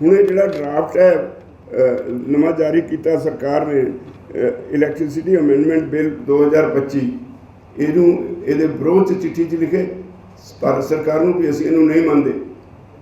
ਹੁਣ ਇਹ ਜਿਹੜਾ ਡਰਾਫਟ ਹੈ ਨਵਾਂ ਜਾਰੀ ਕੀਤਾ ਸਰਕਾਰ ਨੇ ਇਲੈਕਟ੍ਰਿਸਿਟੀ ਅਮੈਂਡਮੈਂਟ ਬਿੱਲ 2025 ਇਹਨੂੰ, ਇਹਦੇ ਵਿਰੋਧ 'ਚ ਚਿੱਠੀ 'ਚ ਲਿਖੇ, ਭਾਰਤ ਸਰਕਾਰ ਨੂੰ ਵੀ ਅਸੀਂ ਇਹਨੂੰ ਨਹੀਂ ਮੰਨਦੇ।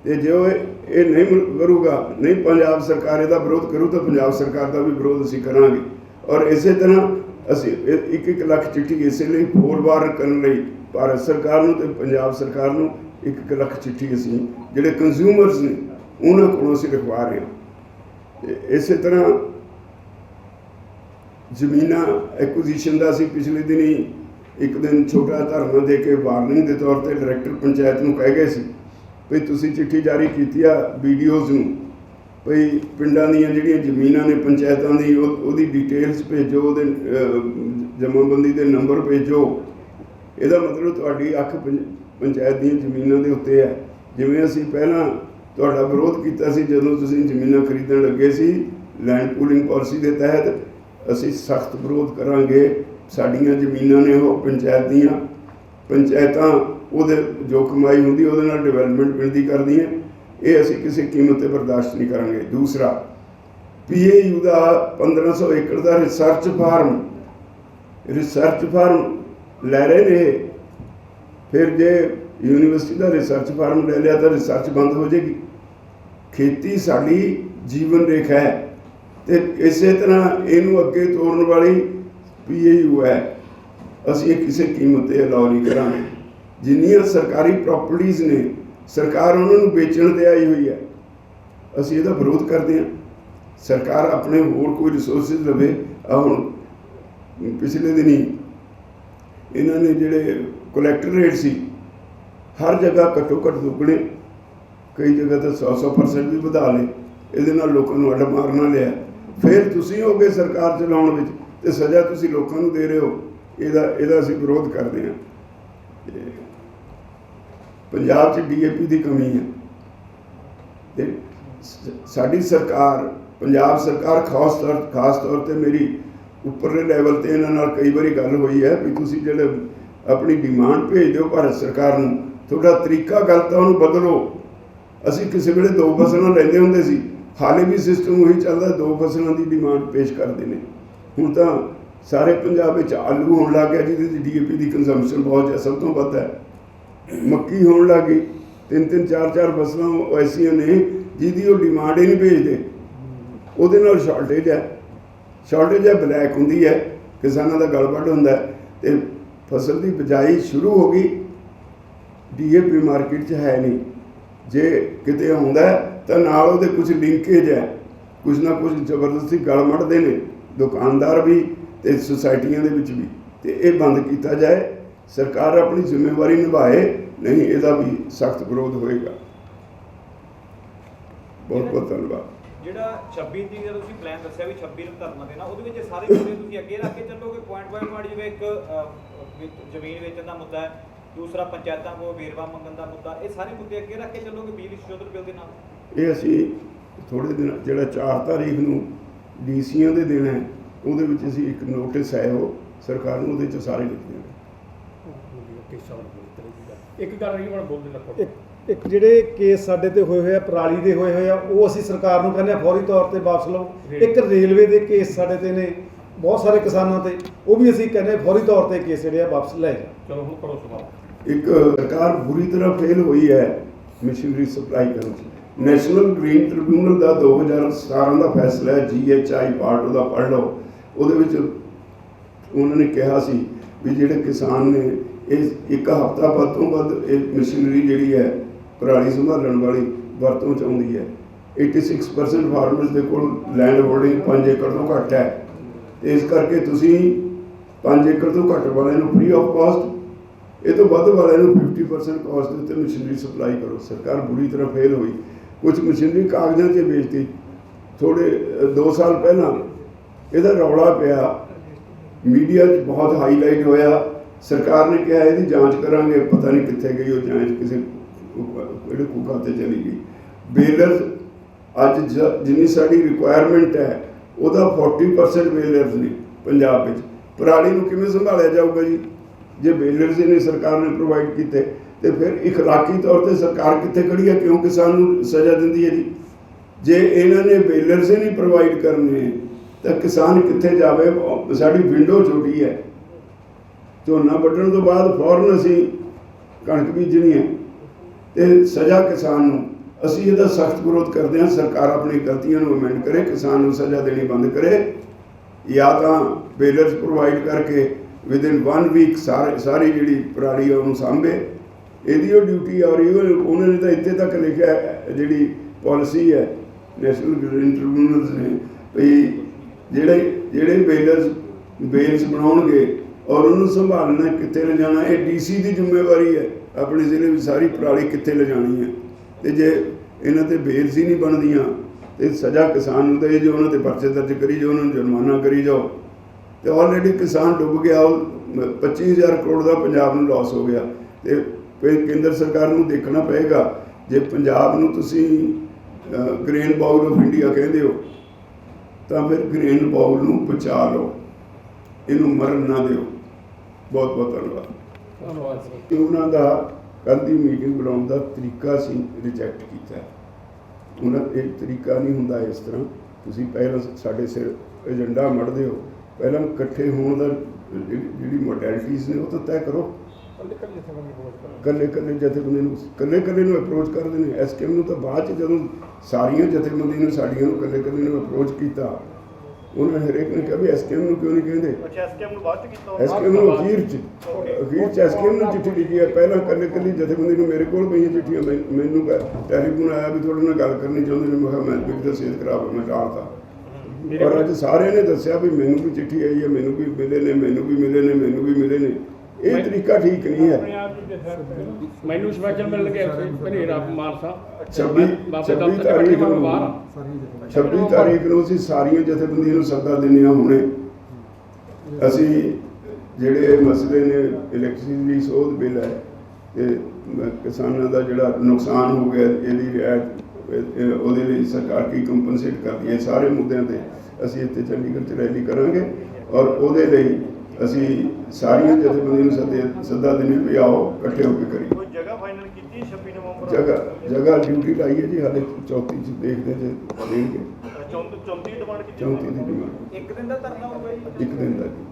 ਤੇ ਜੇ ਉਹ ਇਹ ਨਹੀਂ ਕਰੂਗਾ, ਨਹੀਂ ਪੰਜਾਬ ਸਰਕਾਰ ਇਹਦਾ ਵਿਰੋਧ ਕਰੂ ਤਾਂ ਪੰਜਾਬ ਸਰਕਾਰ ਦਾ ਵੀ ਵਿਰੋਧ ਅਸੀਂ ਕਰਾਂਗੇ। ਔਰ ਇਸੇ ਤਰ੍ਹਾਂ ਅਸੀਂ ਇੱਕ ਇੱਕ ਲੱਖ ਚਿੱਠੀ ਇਸੇ ਲਈ ਫੋਰ ਫੋਰਵਾਰ ਕਰਨ ਲਈ ਭਾਰਤ ਸਰਕਾਰ ਨੂੰ ਤੇ ਪੰਜਾਬ ਸਰਕਾਰ ਨੂੰ ਇੱਕ ਇੱਕ ਲੱਖ ਚਿੱਠੀ ਅਸੀਂ, ਜਿਹੜੇ ਕੰਜ਼ਿਊਮਰਸ ਨੇ, ਉਹਨਾਂ ਕੋਲੋਂ ਅਸੀਂ ਲਿਖਵਾ ਰਹੇ ਹਾਂ। ਇਸੇ ਤਰ੍ਹਾਂ ਜ਼ਮੀਨਾਂ ਐਕੁਜੀਸ਼ਨ ਦਾ ਅਸੀਂ ਪਿਛਲੇ ਦਿਨੀ ਇੱਕ ਦਿਨ ਛੋਟਾ ਧਰਨਾ ਦੇ ਕੇ ਵਾਰਨਿੰਗ ਦੇ ਤੌਰ ਤੇ ਡਾਇਰੈਕਟਰ ਪੰਚਾਇਤ ਨੂੰ ਕਹਿ ਗਏ ਸੀ, ਵੀ ਤੁਸੀਂ ਚਿੱਠੀ ਜਾਰੀ ਕੀਤੀ ਆ ਵੀਡੀਓਜ਼ ਨੂੰ ਭਈ ਪਿੰਡਾਂ ਦੀਆਂ ਜਿਹੜੀਆਂ ਜ਼ਮੀਨਾਂ ਨੇ ਪੰਚਾਇਤਾਂ ਦੀ ਉਹ- ਉਹਦੀ ਡਿਟੇਲਸ ਭੇਜੋ ਉਹਦੇ ਅਹ, ਜਮ੍ਹਾਂਬੰਦੀ ਦੇ ਨੰਬਰ ਭੇਜੋ। ਇਹਦਾ ਮਤਲਬ ਤੁਹਾਡੀ ਅੱਖ ਪੰਚਾਇਤ ਦੀਆਂ ਜ਼ਮੀਨਾਂ ਦੇ ਉੱਤੇ ਹੈ। ਜਿਵੇਂ ਅਸੀਂ ਪਹਿਲਾਂ ਤੁਹਾਡਾ ਵਿਰੋਧ ਕੀਤਾ ਸੀ ਜਦੋਂ ਤੁਸੀਂ ਜ਼ਮੀਨਾਂ ਖਰੀਦਣ ਲੱਗੇ ਸੀ ਲੈਂਡ ਪੂਲਿੰਗ ਪਾਲਿਸੀ ਦੇ ਤਹਿਤ ਅਸੀਂ ਸਖਤ ਵਿਰੋਧ ਕਰਾਂਗੇ। ਸਾਡੀਆਂ ਜ਼ਮੀਨਾਂ ਨੇ ਉਹ ਪੰਚਾਇਤ ਦੀਆਂ। ਪੰਚਾਇਤਾਂ ਉਹਦੇ ਜੋ ਕਮਾਈ ਹੁੰਦੀ ਉਹਦੇ ਨਾਲ ਡਿਵੈਲਪਮੈਂਟ ਪਿੰਡ ਦੀ ਕਰਦੀਆਂ ਇਹ ਅਸੀਂ ਕਿਸੇ ਕੀਮਤ ਤੇ ਬਰਦਾਸ਼ਤ ਨਹੀਂ ਕਰਾਂਗੇ। ਦੂਸਰਾ, ਪੀਏਯੂ ਦਾ 1500 ਏਕੜ ਦਾ ਰਿਸਰਚ ਫਾਰਮ ਰਿਸਰਚ ਫਾਰਮ ਲੈ ਰਹੇ ਨੇ। ਇਹ। ਫਿਰ ਜੇ ਯੂਨੀਵਰਸਿਟੀ ਦਾ ਰਿਸਰਚ ਫਾਰਮ ਲੈ ਲਿਆ ਤਾਂ ਰਿਸਰਚ ਬੰਦ ਹੋ ਜਾਏਗੀ। ਖੇਤੀ ਸਾਡੀ ਜੀਵਨ ਰੇਖਾ ਹੈ ਤੇ ਇਸੇ ਤਰ੍ਹਾਂ ਇਹਨੂੰ ਅੱਗੇ ਤੋਰਨ ਵਾਲੀ ਪੀਏਯੂ ਹੈ। ਅਸੀਂ ਇਹ ਕਿਸੇ ਕੀਮਤ ਤੇ ਅਲਾਉ ਨਹੀਂ ਕਰਾਂਗੇ। ਜਿੰਨੀਆਂ ਸਰਕਾਰੀ ਪ੍ਰਾਪਰਟੀਆਂ ਨੇ ਸਰਕਾਰ ਉਹਨਾਂ ਨੂੰ ਵੇਚਣ ਤੇ ਆਈ ਹੋਈ ਹੈ। ਅਸੀਂ ਇਹਦਾ ਵਿਰੋਧ ਕਰਦੇ ਹਾਂ। ਸਰਕਾਰ ਆਪਣੇ ਹੋਰ ਕੋਈ ਰਿਸੋਰਸਸ ਲਵੇ ਆ ਹੁਣ ਪਿਛਲੇ ਦਿਨੀ ਇਹਨਾਂ ਨੇ ਜਿਹੜੇ ਕਲੈਕਟਰ ਰੇਟ ਸੀ, ਹਰ ਜਗ੍ਹਾ ਘੱਟੋ ਘੱਟ ਦੁੱਗਣੇ ਕਈ ਜਗ੍ਹਾ ਤਾਂ 100-100% ਵੀ ਵਧਾ ਲਏ। ਇਹਦੇ ਨਾਲ ਲੋਕਾਂ ਨੂੰ ਅੱਡ ਮਾਰਨਾ ਲਿਆ। ਫਿਰ ਤੁਸੀਂ ਹੋਗੇ ਸਰਕਾਰ ਚਲਾਉਣ ਵਿੱਚ ਤੇ ਸਜ਼ਾ ਤੁਸੀਂ ਲੋਕਾਂ ਨੂੰ ਦੇ ਰਹੇ ਹੋ। ਇਹਦਾ ਇਹਦਾ ਅਸੀਂ ਵਿਰੋਧ ਕਰਦੇ ਹਾਂ। ਪੰਜਾਬ 'ਚ ਡੀਏਪੀ ਦੀ ਕਮੀ ਹੈ ਤੇ ਸਾਡੀ ਸਰਕਾਰ, ਪੰਜਾਬ ਸਰਕਾਰ ਖਾਸ ਤੌਰ ਖਾਸ ਤੌਰ ਤੇ ਮੇਰੀ ਉੱਪਰਲੇ ਲੈਵਲ ਤੇ ਇਹਨਾਂ ਨਾਲ ਕਈ ਵਾਰੀ ਗੱਲ ਹੋਈ ਹੈ ਵੀ ਤੁਸੀਂ ਜਿਹੜੇ ਆਪਣੀ ਡਿਮਾਂਡ ਭੇਜ ਦਿਓ ਭਾਰਤ ਸਰਕਾਰ ਨੂੰ, ਤੁਹਾਡਾ ਤਰੀਕਾ ਗੱਲ ਤਾਂ ਉਹਨੂੰ ਬਦਲੋ। ਅਸੀਂ ਕਿਸੇ ਵੇਲੇ ਦੋ ਫਸਲਾਂ ਲੈਂਦੇ ਹੁੰਦੇ ਸੀ, ਹਾਲੇ ਵੀ ਸਿਸਟਮ ਉਹੀ ਚੱਲਦਾ, ਦੋ ਫਸਲਾਂ ਦੀ ਡਿਮਾਂਡ ਪੇਸ਼ ਕਰਦੇ ਨੇ। ਹੁਣ ਤਾਂ ਸਾਰੇ ਪੰਜਾਬ ਵਿੱਚ ਆਲੂ ਹੋਣ ਲੱਗ ਗਿਆ, ਜਿਹਦੇ ਚ ਡੀਏਪੀ ਦੀ ਕੰਜ਼ੰਪਸ਼ਨ ਬਹੁਤ ਹੈ ਸਭ ਤੋਂ ਵੱਧ ਹੈ। ਮੱਕੀ ਹੋਣ ਲੱਗ ਗਈ। ਤਿੰਨ ਤਿੰਨ ਚਾਰ ਚਾਰ ਫਸਲਾਂ ਉਹ ਐਸੀਆਂ ਨੇ ਜਿਹਦੀ ਉਹ ਡਿਮਾਂਡ ਹੀ ਨਹੀਂ ਭੇਜਦੇ। ਉਹਦੇ ਨਾਲ ਸ਼ਾਰਟੇਜ ਹੈ। ਸ਼ਾਰਟੇਜ ਹੈ ਬਲੈਕ ਹੁੰਦੀ ਹੈ। ਕਿਸਾਨਾਂ ਦਾ ਗਲਬੜ ਹੁੰਦਾ ਹੈ। ਤੇ ਫਸਲ ਦੀ ਬਿਜਾਈ ਸ਼ੁਰੂ ਹੋ ਗਈ। ਡੀਏਪੀ ਮਾਰਕੀਟ 'ਚ ਹੈ ਨਹੀਂ। ਜੇ ਕਿਤੇ ਆਉਂਦਾ ਤਾਂ ਨਾਲ ਉਹਦੇ ਕੁਝ ਲਿੰਕੇਜ ਹੈ। ਕੁਝ ਨਾ ਕੁਝ ਜ਼ਬਰਦਸਤੀ ਗਲ ਨੇ। ਦੁਕਾਨਦਾਰ ਵੀ ਤੇ ਸੁਸਾਇਟੀਆਂ ਦੇ ਵਿੱਚ ਵੀ। ਤੇ ਇਹ ਬੰਦ ਕੀਤਾ ਜਾਏ। ਸਰਕਾਰ ਆਪਣੀ ਜ਼ਿੰਮੇਵਾਰੀ ਨਿਭਾਏ ਨਹੀਂ ਇਹਦਾ ਵੀ ਸਖਤ ਵਿਰੋਧ ਹੋਏਗਾ। ਬਹੁਤ ਬਹੁਤ ਧੰਨਵਾਦ। ਜਿਹੜਾ 26 ਦੀ ਜਦੋਂ ਤੁਸੀਂ ਪਲਾਨ ਦੱਸਿਆ ਵੀ 26 ਨੂੰ ਧਰਨਾ ਦੇਣਾ ਉਹਦੇ ਵਿੱਚ ਸਾਰੇ ਮੁੱਦੇ ਤੁਸੀਂ ਅੱਗੇ ਰੱਖ ਕੇ ਚੱਲੋਗੇ? ਪੁਆਇੰਟ ਬਾਈ ਪੁਆਇੰਟ ਜਿਵੇਂ ਇੱਕ ਜ਼ਮੀਨ ਵੇਚਣ ਦਾ ਮੁੱਦਾ ਹੈ ਦੂਸਰਾ ਪੰਚਾਇਤਾਂ ਕੋਲ ਵੇਰਵਾ ਮੰਗਣ ਦਾ ਮੁੱਦਾ ਇਹ ਸਾਰੇ ਮੁੱਦੇ ਅੱਗੇ ਰੱਖ ਕੇ ਚੱਲੋਗੇ ਬਿਜਲੀ ਸੰਸ਼ੋਧਨ ਬਿੱਲ ਦੇ ਨਾਲ? ਇਹ ਅਸੀਂ ਥੋੜੇ ਦਿਨ ਜਿਹੜਾ 4 ਤਾਰੀਖ ਨੂੰ ਡੀਸੀਆਂ ਦੇ ਦੇਣਾ ਉਹਦੇ ਵਿੱਚ ਅਸੀਂ ਇੱਕ ਨੋਟਿਸ ਹੈ ਉਹ ਸਰਕਾਰ ਨੂੰ ਉਹਦੇ ਚ ਸਾਰੇ ਲਿਖ ਦੇਣਾ ਇੱਕ ਗੱਲ ਨਹੀਂ ਮੈਂ ਬੋਲਦੇ ਲੱਖੋ ਇੱਕ ਇੱਕ ਜਿਹੜੇ ਕੇਸ ਸਾਡੇ ਤੇ ਹੋਏ ਹੋਏ ਆ ਪਰਾਲੀ ਦੇ ਹੋਏ ਹੋਏ ਆ ਉਹ ਅਸੀਂ ਸਰਕਾਰ ਨੂੰ ਕਹਿੰਦੇ ਆ ਫੌਰੀ ਤੌਰ ਤੇ ਵਾਪਸ ਲਓ। ਇੱਕ ਰੇਲਵੇ ਦੇ ਕੇਸ ਸਾਡੇ ਤੇ ਨੇ ਬਹੁਤ ਸਾਰੇ ਕਿਸਾਨਾਂ ਤੇ ਉਹ ਵੀ ਅਸੀਂ ਕਹਿੰਦੇ ਆ ਫੌਰੀ ਤੌਰ ਤੇ ਕੇਸ ਜਿਹੜੇ ਆ ਵਾਪਸ ਲੈ ਜਾ ਚਲੋ ਹੁਣ ਕਰੋ ਸਵਾਲ। ਇੱਕ ਸਰਕਾਰ ਬੁਰੀ ਤਰ੍ਹਾਂ ਫੇਲ ਹੋਈ ਹੈ ਮਸ਼ੀਨਰੀ ਸਪਲਾਈ ਕਰਨ 'ਚ। ਨੈਸ਼ਨਲ ਗ੍ਰੀਨ ਟ੍ਰਿਬਿਊਨਲ ਦਾ 2017 ਦਾ ਫੈਸਲਾ ਹੈ ਜੀਐਚਆਈ ਪਾਰਟ ਉਹਦਾ ਪੜ੍ਹ ਲਓ। ਉਹਦੇ ਵਿੱਚ ਉਹਨਾਂ ਨੇ ਕਿਹਾ ਸੀ ਵੀ ਜਿਹੜੇ ਕਿਸਾਨ ਨੇ ਇਹ ਇੱਕ ਹਫ਼ਤਾ ਵੱਧ ਤੋਂ ਵੱਧ ਇਹ ਮਸ਼ੀਨਰੀ ਜਿਹੜੀ ਹੈ, ਪਰਾਲੀ ਸੰਭਾਲਣ ਵਾਲੀ ਵਰਤੋਂ ਚ ਆਉਂਦੀ ਹੈ। 86% ਫਾਰਮਰਸ ਦੇ ਕੋਲ ਲੈਂਡ ਹੋਲਡਿੰਗ 5 ਏਕੜ ਤੋਂ ਘੱਟ ਹੈ। ਇਸ ਕਰਕੇ ਤੁਸੀਂ 5 ਏਕੜ ਤੋਂ ਘੱਟ ਵਾਲਿਆਂ ਨੂੰ ਫ੍ਰੀ ਆਫ ਕਾਸਟ ਇਹ ਤੋਂ ਵੱਧ ਵਾਲਿਆਂ ਨੂੰ 50% ਕਾਸਟ ਦੇ ਉੱਤੇ ਮਸ਼ੀਨਰੀ ਸਪਲਾਈ ਕਰੋ। ਸਰਕਾਰ ਬੁਰੀ ਤਰ੍ਹਾਂ ਫੇਲ ਹੋਈ। ਕੁਝ ਮਸ਼ੀਨਰੀ ਕਾਗਜ਼ਾਂ 'ਤੇ ਵੇਚਤੀ ਥੋੜੇ 2 ਸਾਲ ਪਹਿਲਾਂ ਇਹਦਾ ਰੌਲਾ ਪਿਆ। ਮੀਡੀਆ 'ਚ ਬਹੁਤ ਹਾਈਲਾਈਟ ਹੋਇਆ। ਸਰਕਾਰ ਨੇ ਕਿਹਾ ਇਹਦੀ ਜਾਂਚ ਕਰਾਂਗੇ, ਪਤਾ ਨਹੀਂ ਕਿੱਥੇ ਗਈ, ਉਹ ਜਾਂਚ ਕਿਸੇ ਕਿਹੜੇ ਕੂਕਾ ਤੇ ਚਲੀ ਗਈ। ਬੇਲਰ ਅੱਜ ਜਿੰਨੀ ਸਾਡੀ ਰਿਕੁਆਇਰਮੈਂਟ ਹੈ, ਉਹਦਾ 40% ਬੇਲਰਸ ਨੇ ਪੰਜਾਬ ਵਿੱਚ। ਪਰਾਲੀ ਨੂੰ ਕਿਵੇਂ ਸੰਭਾਲਿਆ ਜਾਊਗਾ ਜੀ? ਜੇ ਬੇਲਰਸ ਹੀ ਨਹੀਂ ਸਰਕਾਰ ਨੇ ਪ੍ਰੋਵਾਈਡ ਕੀਤੇ, ਤੇ ਫਿਰ ਇਖਲਾਕੀ ਤੌਰ ਤੇ ਸਰਕਾਰ ਕਿੱਥੇ ਖੜੀ ਹੈ? ਕਿਉਂ ਕਿਸਾਨ ਨੂੰ ਸਜ਼ਾ ਦਿੰਦੀ ਹੈ ਜੀ? ਜੇ ਇਹਨਾਂ ਨੇ ਬੇਲਰਸ ਹੀ ਨਹੀਂ ਪ੍ਰੋਵਾਈਡ ਕਰਨੇ, ਤਾਂ ਕਿਸਾਨ ਕਿੱਥੇ ਜਾਵੇ? ਸਾਡੀ ਵਿੰਡੋ ਛੋਟੀ ਹੈ। ਝੋਨਾ ਵੱਢਣ ਤੋਂ ਬਾਅਦ ਫੌਰਨ ਅਸੀਂ ਕਣਕ ਬੀਜਣੀ ਹੈ ਤੇ ਸਜ਼ਾ ਕਿਸਾਨ ਨੂੰ, ਅਸੀਂ ਇਹਦਾ ਸਖਤ ਵਿਰੋਧ ਕਰਦੇ ਹਾਂ, ਸਰਕਾਰ ਆਪਣੀ ਗਲਤੀਆਂ ਨੂੰ ਅਮੈਂਡ ਕਰੇ, ਕਿਸਾਨ ਨੂੰ ਸਜ਼ਾ ਦੇਣੀ ਬੰਦ ਕਰੇ, ਜਾਂ ਤਾਂ ਬੇਲਰਸ ਪ੍ਰੋਵਾਈਡ ਕਰਕੇ ਵਿਦਿਨ 1 ਵੀਕ ਸਾਰੇ ਸਾਰੀ ਜਿਹੜੀ ਪਰਾਲੀ ਆ ਉਹਨੂੰ ਸਾਂਭੇ। ਇਹਦੀ ਉਹ ਡਿਊਟੀ ਆ ਰਹੀ ਉਹ- ਉਹਨਾਂ ਨੇ ਤਾਂ ਇੱਥੇ ਤੱਕ ਲਿਖਿਆ ਜਿਹੜੀ ਪਾਲਿਸੀ ਹੈ ਨੈਸ਼ਨਲ ਗ੍ਰੀਨ ਟ੍ਰਿਬਿਊਨਲਸ ਨੇ, ਵੀ ਜਿਹੜੇ ਜਿਹੜੇ ਬੇਲਰਸ ਬੇਲਸ ਬਣਾਉਣਗੇ ਔਰ ਉਹਨੂੰ ਸੰਭਾਲਣਾ ਕਿੱਥੇ ਲਿਜਾਣਾ ਇਹ ਡੀਸੀ ਦੀ ਜ਼ਿੰਮੇਵਾਰੀ ਹੈ। ਆਪਣੇ ਜ਼ਿਲ੍ਹੇ ਵਿੱਚ ਸਾਰੀ ਪਰਾਲੀ ਕਿੱਥੇ ਲਿਜਾਣੀ ਹੈ। ਤੇ ਜੇ ਇਹਨਾਂ ਤੇ ਬੇਲਸ ਹੀ ਨਹੀਂ ਬਣਦੀਆਂ, ਤੇ ਸਜ਼ਾ ਕਿਸਾਨ ਨੂੰ ਤਾਂ ਇਹ ਜੋ ਉਹਨਾਂ ਤੇ ਪਰਚੇ ਦਰਜ ਕਰੀ ਜਾਓ, ਉਹਨਾਂ ਨੂੰ ਜੁਰਮਾਨਾ ਕਰੀ ਜਾਓ। ਤੇ ਆਲਰੇਡੀ ਕਿਸਾਨ ਡੁੱਬ ਗਿਆ, ਉਹ 25000 ਕਰੋੜ ਦਾ ਪੰਜਾਬ ਨੂੰ ਲਾਸ ਹੋ ਗਿਆ। ਤੇ ਫਿਰ ਕੇਂਦਰ ਸਰਕਾਰ ਨੂੰ ਦੇਖਣਾ ਪਏਗਾ, ਜੇ ਪੰਜਾਬ ਨੂੰ ਤੁਸੀਂ ਗ੍ਰੇਨ ਬਾਉਲ ਆਫ ਇੰਡੀਆ ਕਹਿੰਦੇ ਹੋ, ਤਾਂ ਫਿਰ ਗ੍ਰੇਨ ਬਾਉਲ ਨੂੰ ਬਚਾ ਲਓ। ਇਹਨੂੰ ਮਰਨ ਨਾ ਦਿਓ। ਬਹੁਤ ਬਹੁਤ ਧੰਨਵਾਦ। ਧੰਨਵਾਦ ਕਿ ਉਹਨਾਂ ਦਾ ਕੱਲ੍ਹ ਦੀ ਮੀਟਿੰਗ ਬੁਲਾਉਣ ਦਾ ਤਰੀਕਾ ਸੀ ਰਿਜੈਕਟ ਕੀਤਾ। ਉਹਨਾਂ ਇਹ ਤਰੀਕਾ ਨਹੀਂ ਹੁੰਦਾ ਇਸ ਤਰ੍ਹਾਂ। ਤੁਸੀਂ ਪਹਿਲਾਂ ਸਾਡੇ ਸਿਰ ਏਜੰਡਾ ਮੜਦੇ ਹੋ। ਪਹਿਲਾਂ ਇਕੱਠੇ ਹੋਣ ਦਾ ਜਿਹੜੀ ਜਿਹੜੀ ਮੋਡੈਲਿਟੀਜ਼ ਨੇ ਉਹ ਤਾਂ ਤੈਅ ਕਰੋ। ਕੱਲੇ ਕੱਲੇ ਜਥੇਬੰਦੀ ਨੂੰ ਕੱਲੇ ਕੱਲੇ ਨੂੰ ਅਪਰੋਚ ਕਰਦੇ ਨੇ। ਐਸਕੇਐਮ ਨੂੰ ਤਾਂ ਬਾਅਦ ਚ ਜਦੋਂ ਸਾਰੀਆਂ ਜਥੇਬੰਦੀਆਂ ਨੂੰ ਸਾਡੀਆਂ ਨੂੰ ਕੱਲੇ ਕੱਲੇ ਨੂੰ ਅਪਰੋਚ ਕੀਤਾ ਉਹਨਾਂ ਹਰੇਕ ਨੇ ਕਿਹਾ ਵੀ ਐਸਕੇਐਮ ਨੂੰ ਕਿਉਂ ਨਹੀਂ ਕਹਿੰਦੇ? ਅੱਛਾ ਐਸਕੇਐਮ ਨੂੰ ਬਾਅਦ ਚ ਕੀਤਾ ਐਸਕੇਐਮ ਨੂੰ? ਅਖੀਰ ਚ ਅਖੀਰ ਚ ਐਸਕੇਐਮ ਨੂੰ ਚਿੱਠੀ ਲਿਖੀ ਹੈ ਪਹਿਲਾਂ ਕੱਲੇ ਕੱਲੀ ਜਥੇਬੰਦੀ ਨੂੰ ਮੇਰੇ ਕੋਲ ਪਈਆਂ ਚਿੱਠੀਆਂ ਮੈਨ- ਟੈਲੀਫੋਨ ਆਇਆ ਵੀ ਤੁਹਾਡੇ ਨਾਲ ਗੱਲ ਕਰਨੀ ਚਾਹੁੰਦੇ ਨੇ। ਮੈਂ ਕਿਹਾ ਮੈਂ ਵੀ ਤਾਂ ਸਿਹਤ ਖਰਾਬ ਮੈਂ ਔਰ ਅੱਜ ਸਾਰਿਆਂ ਨੇ ਦੱਸਿਆ ਵੀ ਮੈਨੂੰ ਵੀ ਚਿੱਠੀ ਆਈ ਹੈ ਮੈਨੂੰ ਵੀ ਮਿਲੇ ਨੇ ਮੈਨੂੰ ਵੀ ਮਿਲੇ ਨੇ ਮੈਨੂੰ ਵੀ ਮਿਲੇ ਨੇ ਇਹ ਤਰੀਕਾ ਠੀਕ ਨਹੀਂ ਹੈ। ਮੈਨੂੰ ਸਪੈਸ਼ਲ ਮਿਲ ਗਿਆ ਭਨੇਰਾ ਮਾਨਸਾ 26 ਬਾਬੇ 26 ਦਫ਼ਤਰ ਤਾਰੀਖ ਨੂੰ ਬਾਹਰ 26 ਤਾਰੀਖ ਨੂੰ ਅਸੀਂ ਸਾਰੀਆਂ ਜਥੇਬੰਦੀਆਂ ਨੂੰ ਸੱਦਾ ਦਿੰਦੇ ਹਾਂ ਹੁਣੇ। ਅਸੀਂ ਜਿਹੜੇ ਮਸਲੇ ਨੇ ਇਲੈਕਟ੍ਰਿਸਿਟੀ ਸੋਧ ਬਿੱਲ ਹੈ ਤੇ ਕਿਸਾਨਾਂ ਦਾ ਜਿਹੜਾ ਨੁਕਸਾਨ ਹੋ ਗਿਆ ਇਹਦੀ ਰਿਆਇਤ ਉਹਦੇ ਲਈ ਸਰਕਾਰ ਕੀ ਕੰਪਨਸੇਟ ਕਰਦੀ ਹੈ ਸਾਰੇ ਮੁੱਦਿਆਂ ਤੇ ਅਸੀਂ ਇੱਥੇ ਚੰਡੀਗੜ੍ਹ 'ਚ ਰੈਲੀ ਕਰਾਂਗੇ। ਔਰ ਉਹਦੇ ਲਈ ਅਸੀਂ ਸਾਰੀਆਂ ਜਥੇਬੰਦੀਆਂ ਨੂੰ ਸੱਦੇ ਸੱਦਾ ਦਿੰਦੇ ਵੀ ਆਓ ਇਕੱਠੇ ਹੋ ਕੇ ਕਰੀਏ। ਕੋਈ ਜਗ੍ਹਾ ਫਾਈਨਲ ਕੀਤੀ 26 ਨਵੰਬਰ? ਜਗ੍ਹਾ ਜਗ੍ਹਾ ਡਿਊਟੀ ਲਾਈ ਹੈ ਜੀ ਹਾਲੇ ਚੌਥੀ ਚ ਦੇਖਦੇ ਜੇ ਦੇਣਗੇ। 34 ਡਿਮਾਂਡ ਕੀਤੀ 34 ਦੀ ਡਿਮਾਂਡ ਇੱਕ ਦਿਨ ਦਾ ਧਰਨਾ ਹੋਊਗਾ ਜੀ? ਇੱਕ ਦਿਨ ਦਾ ਜੀ।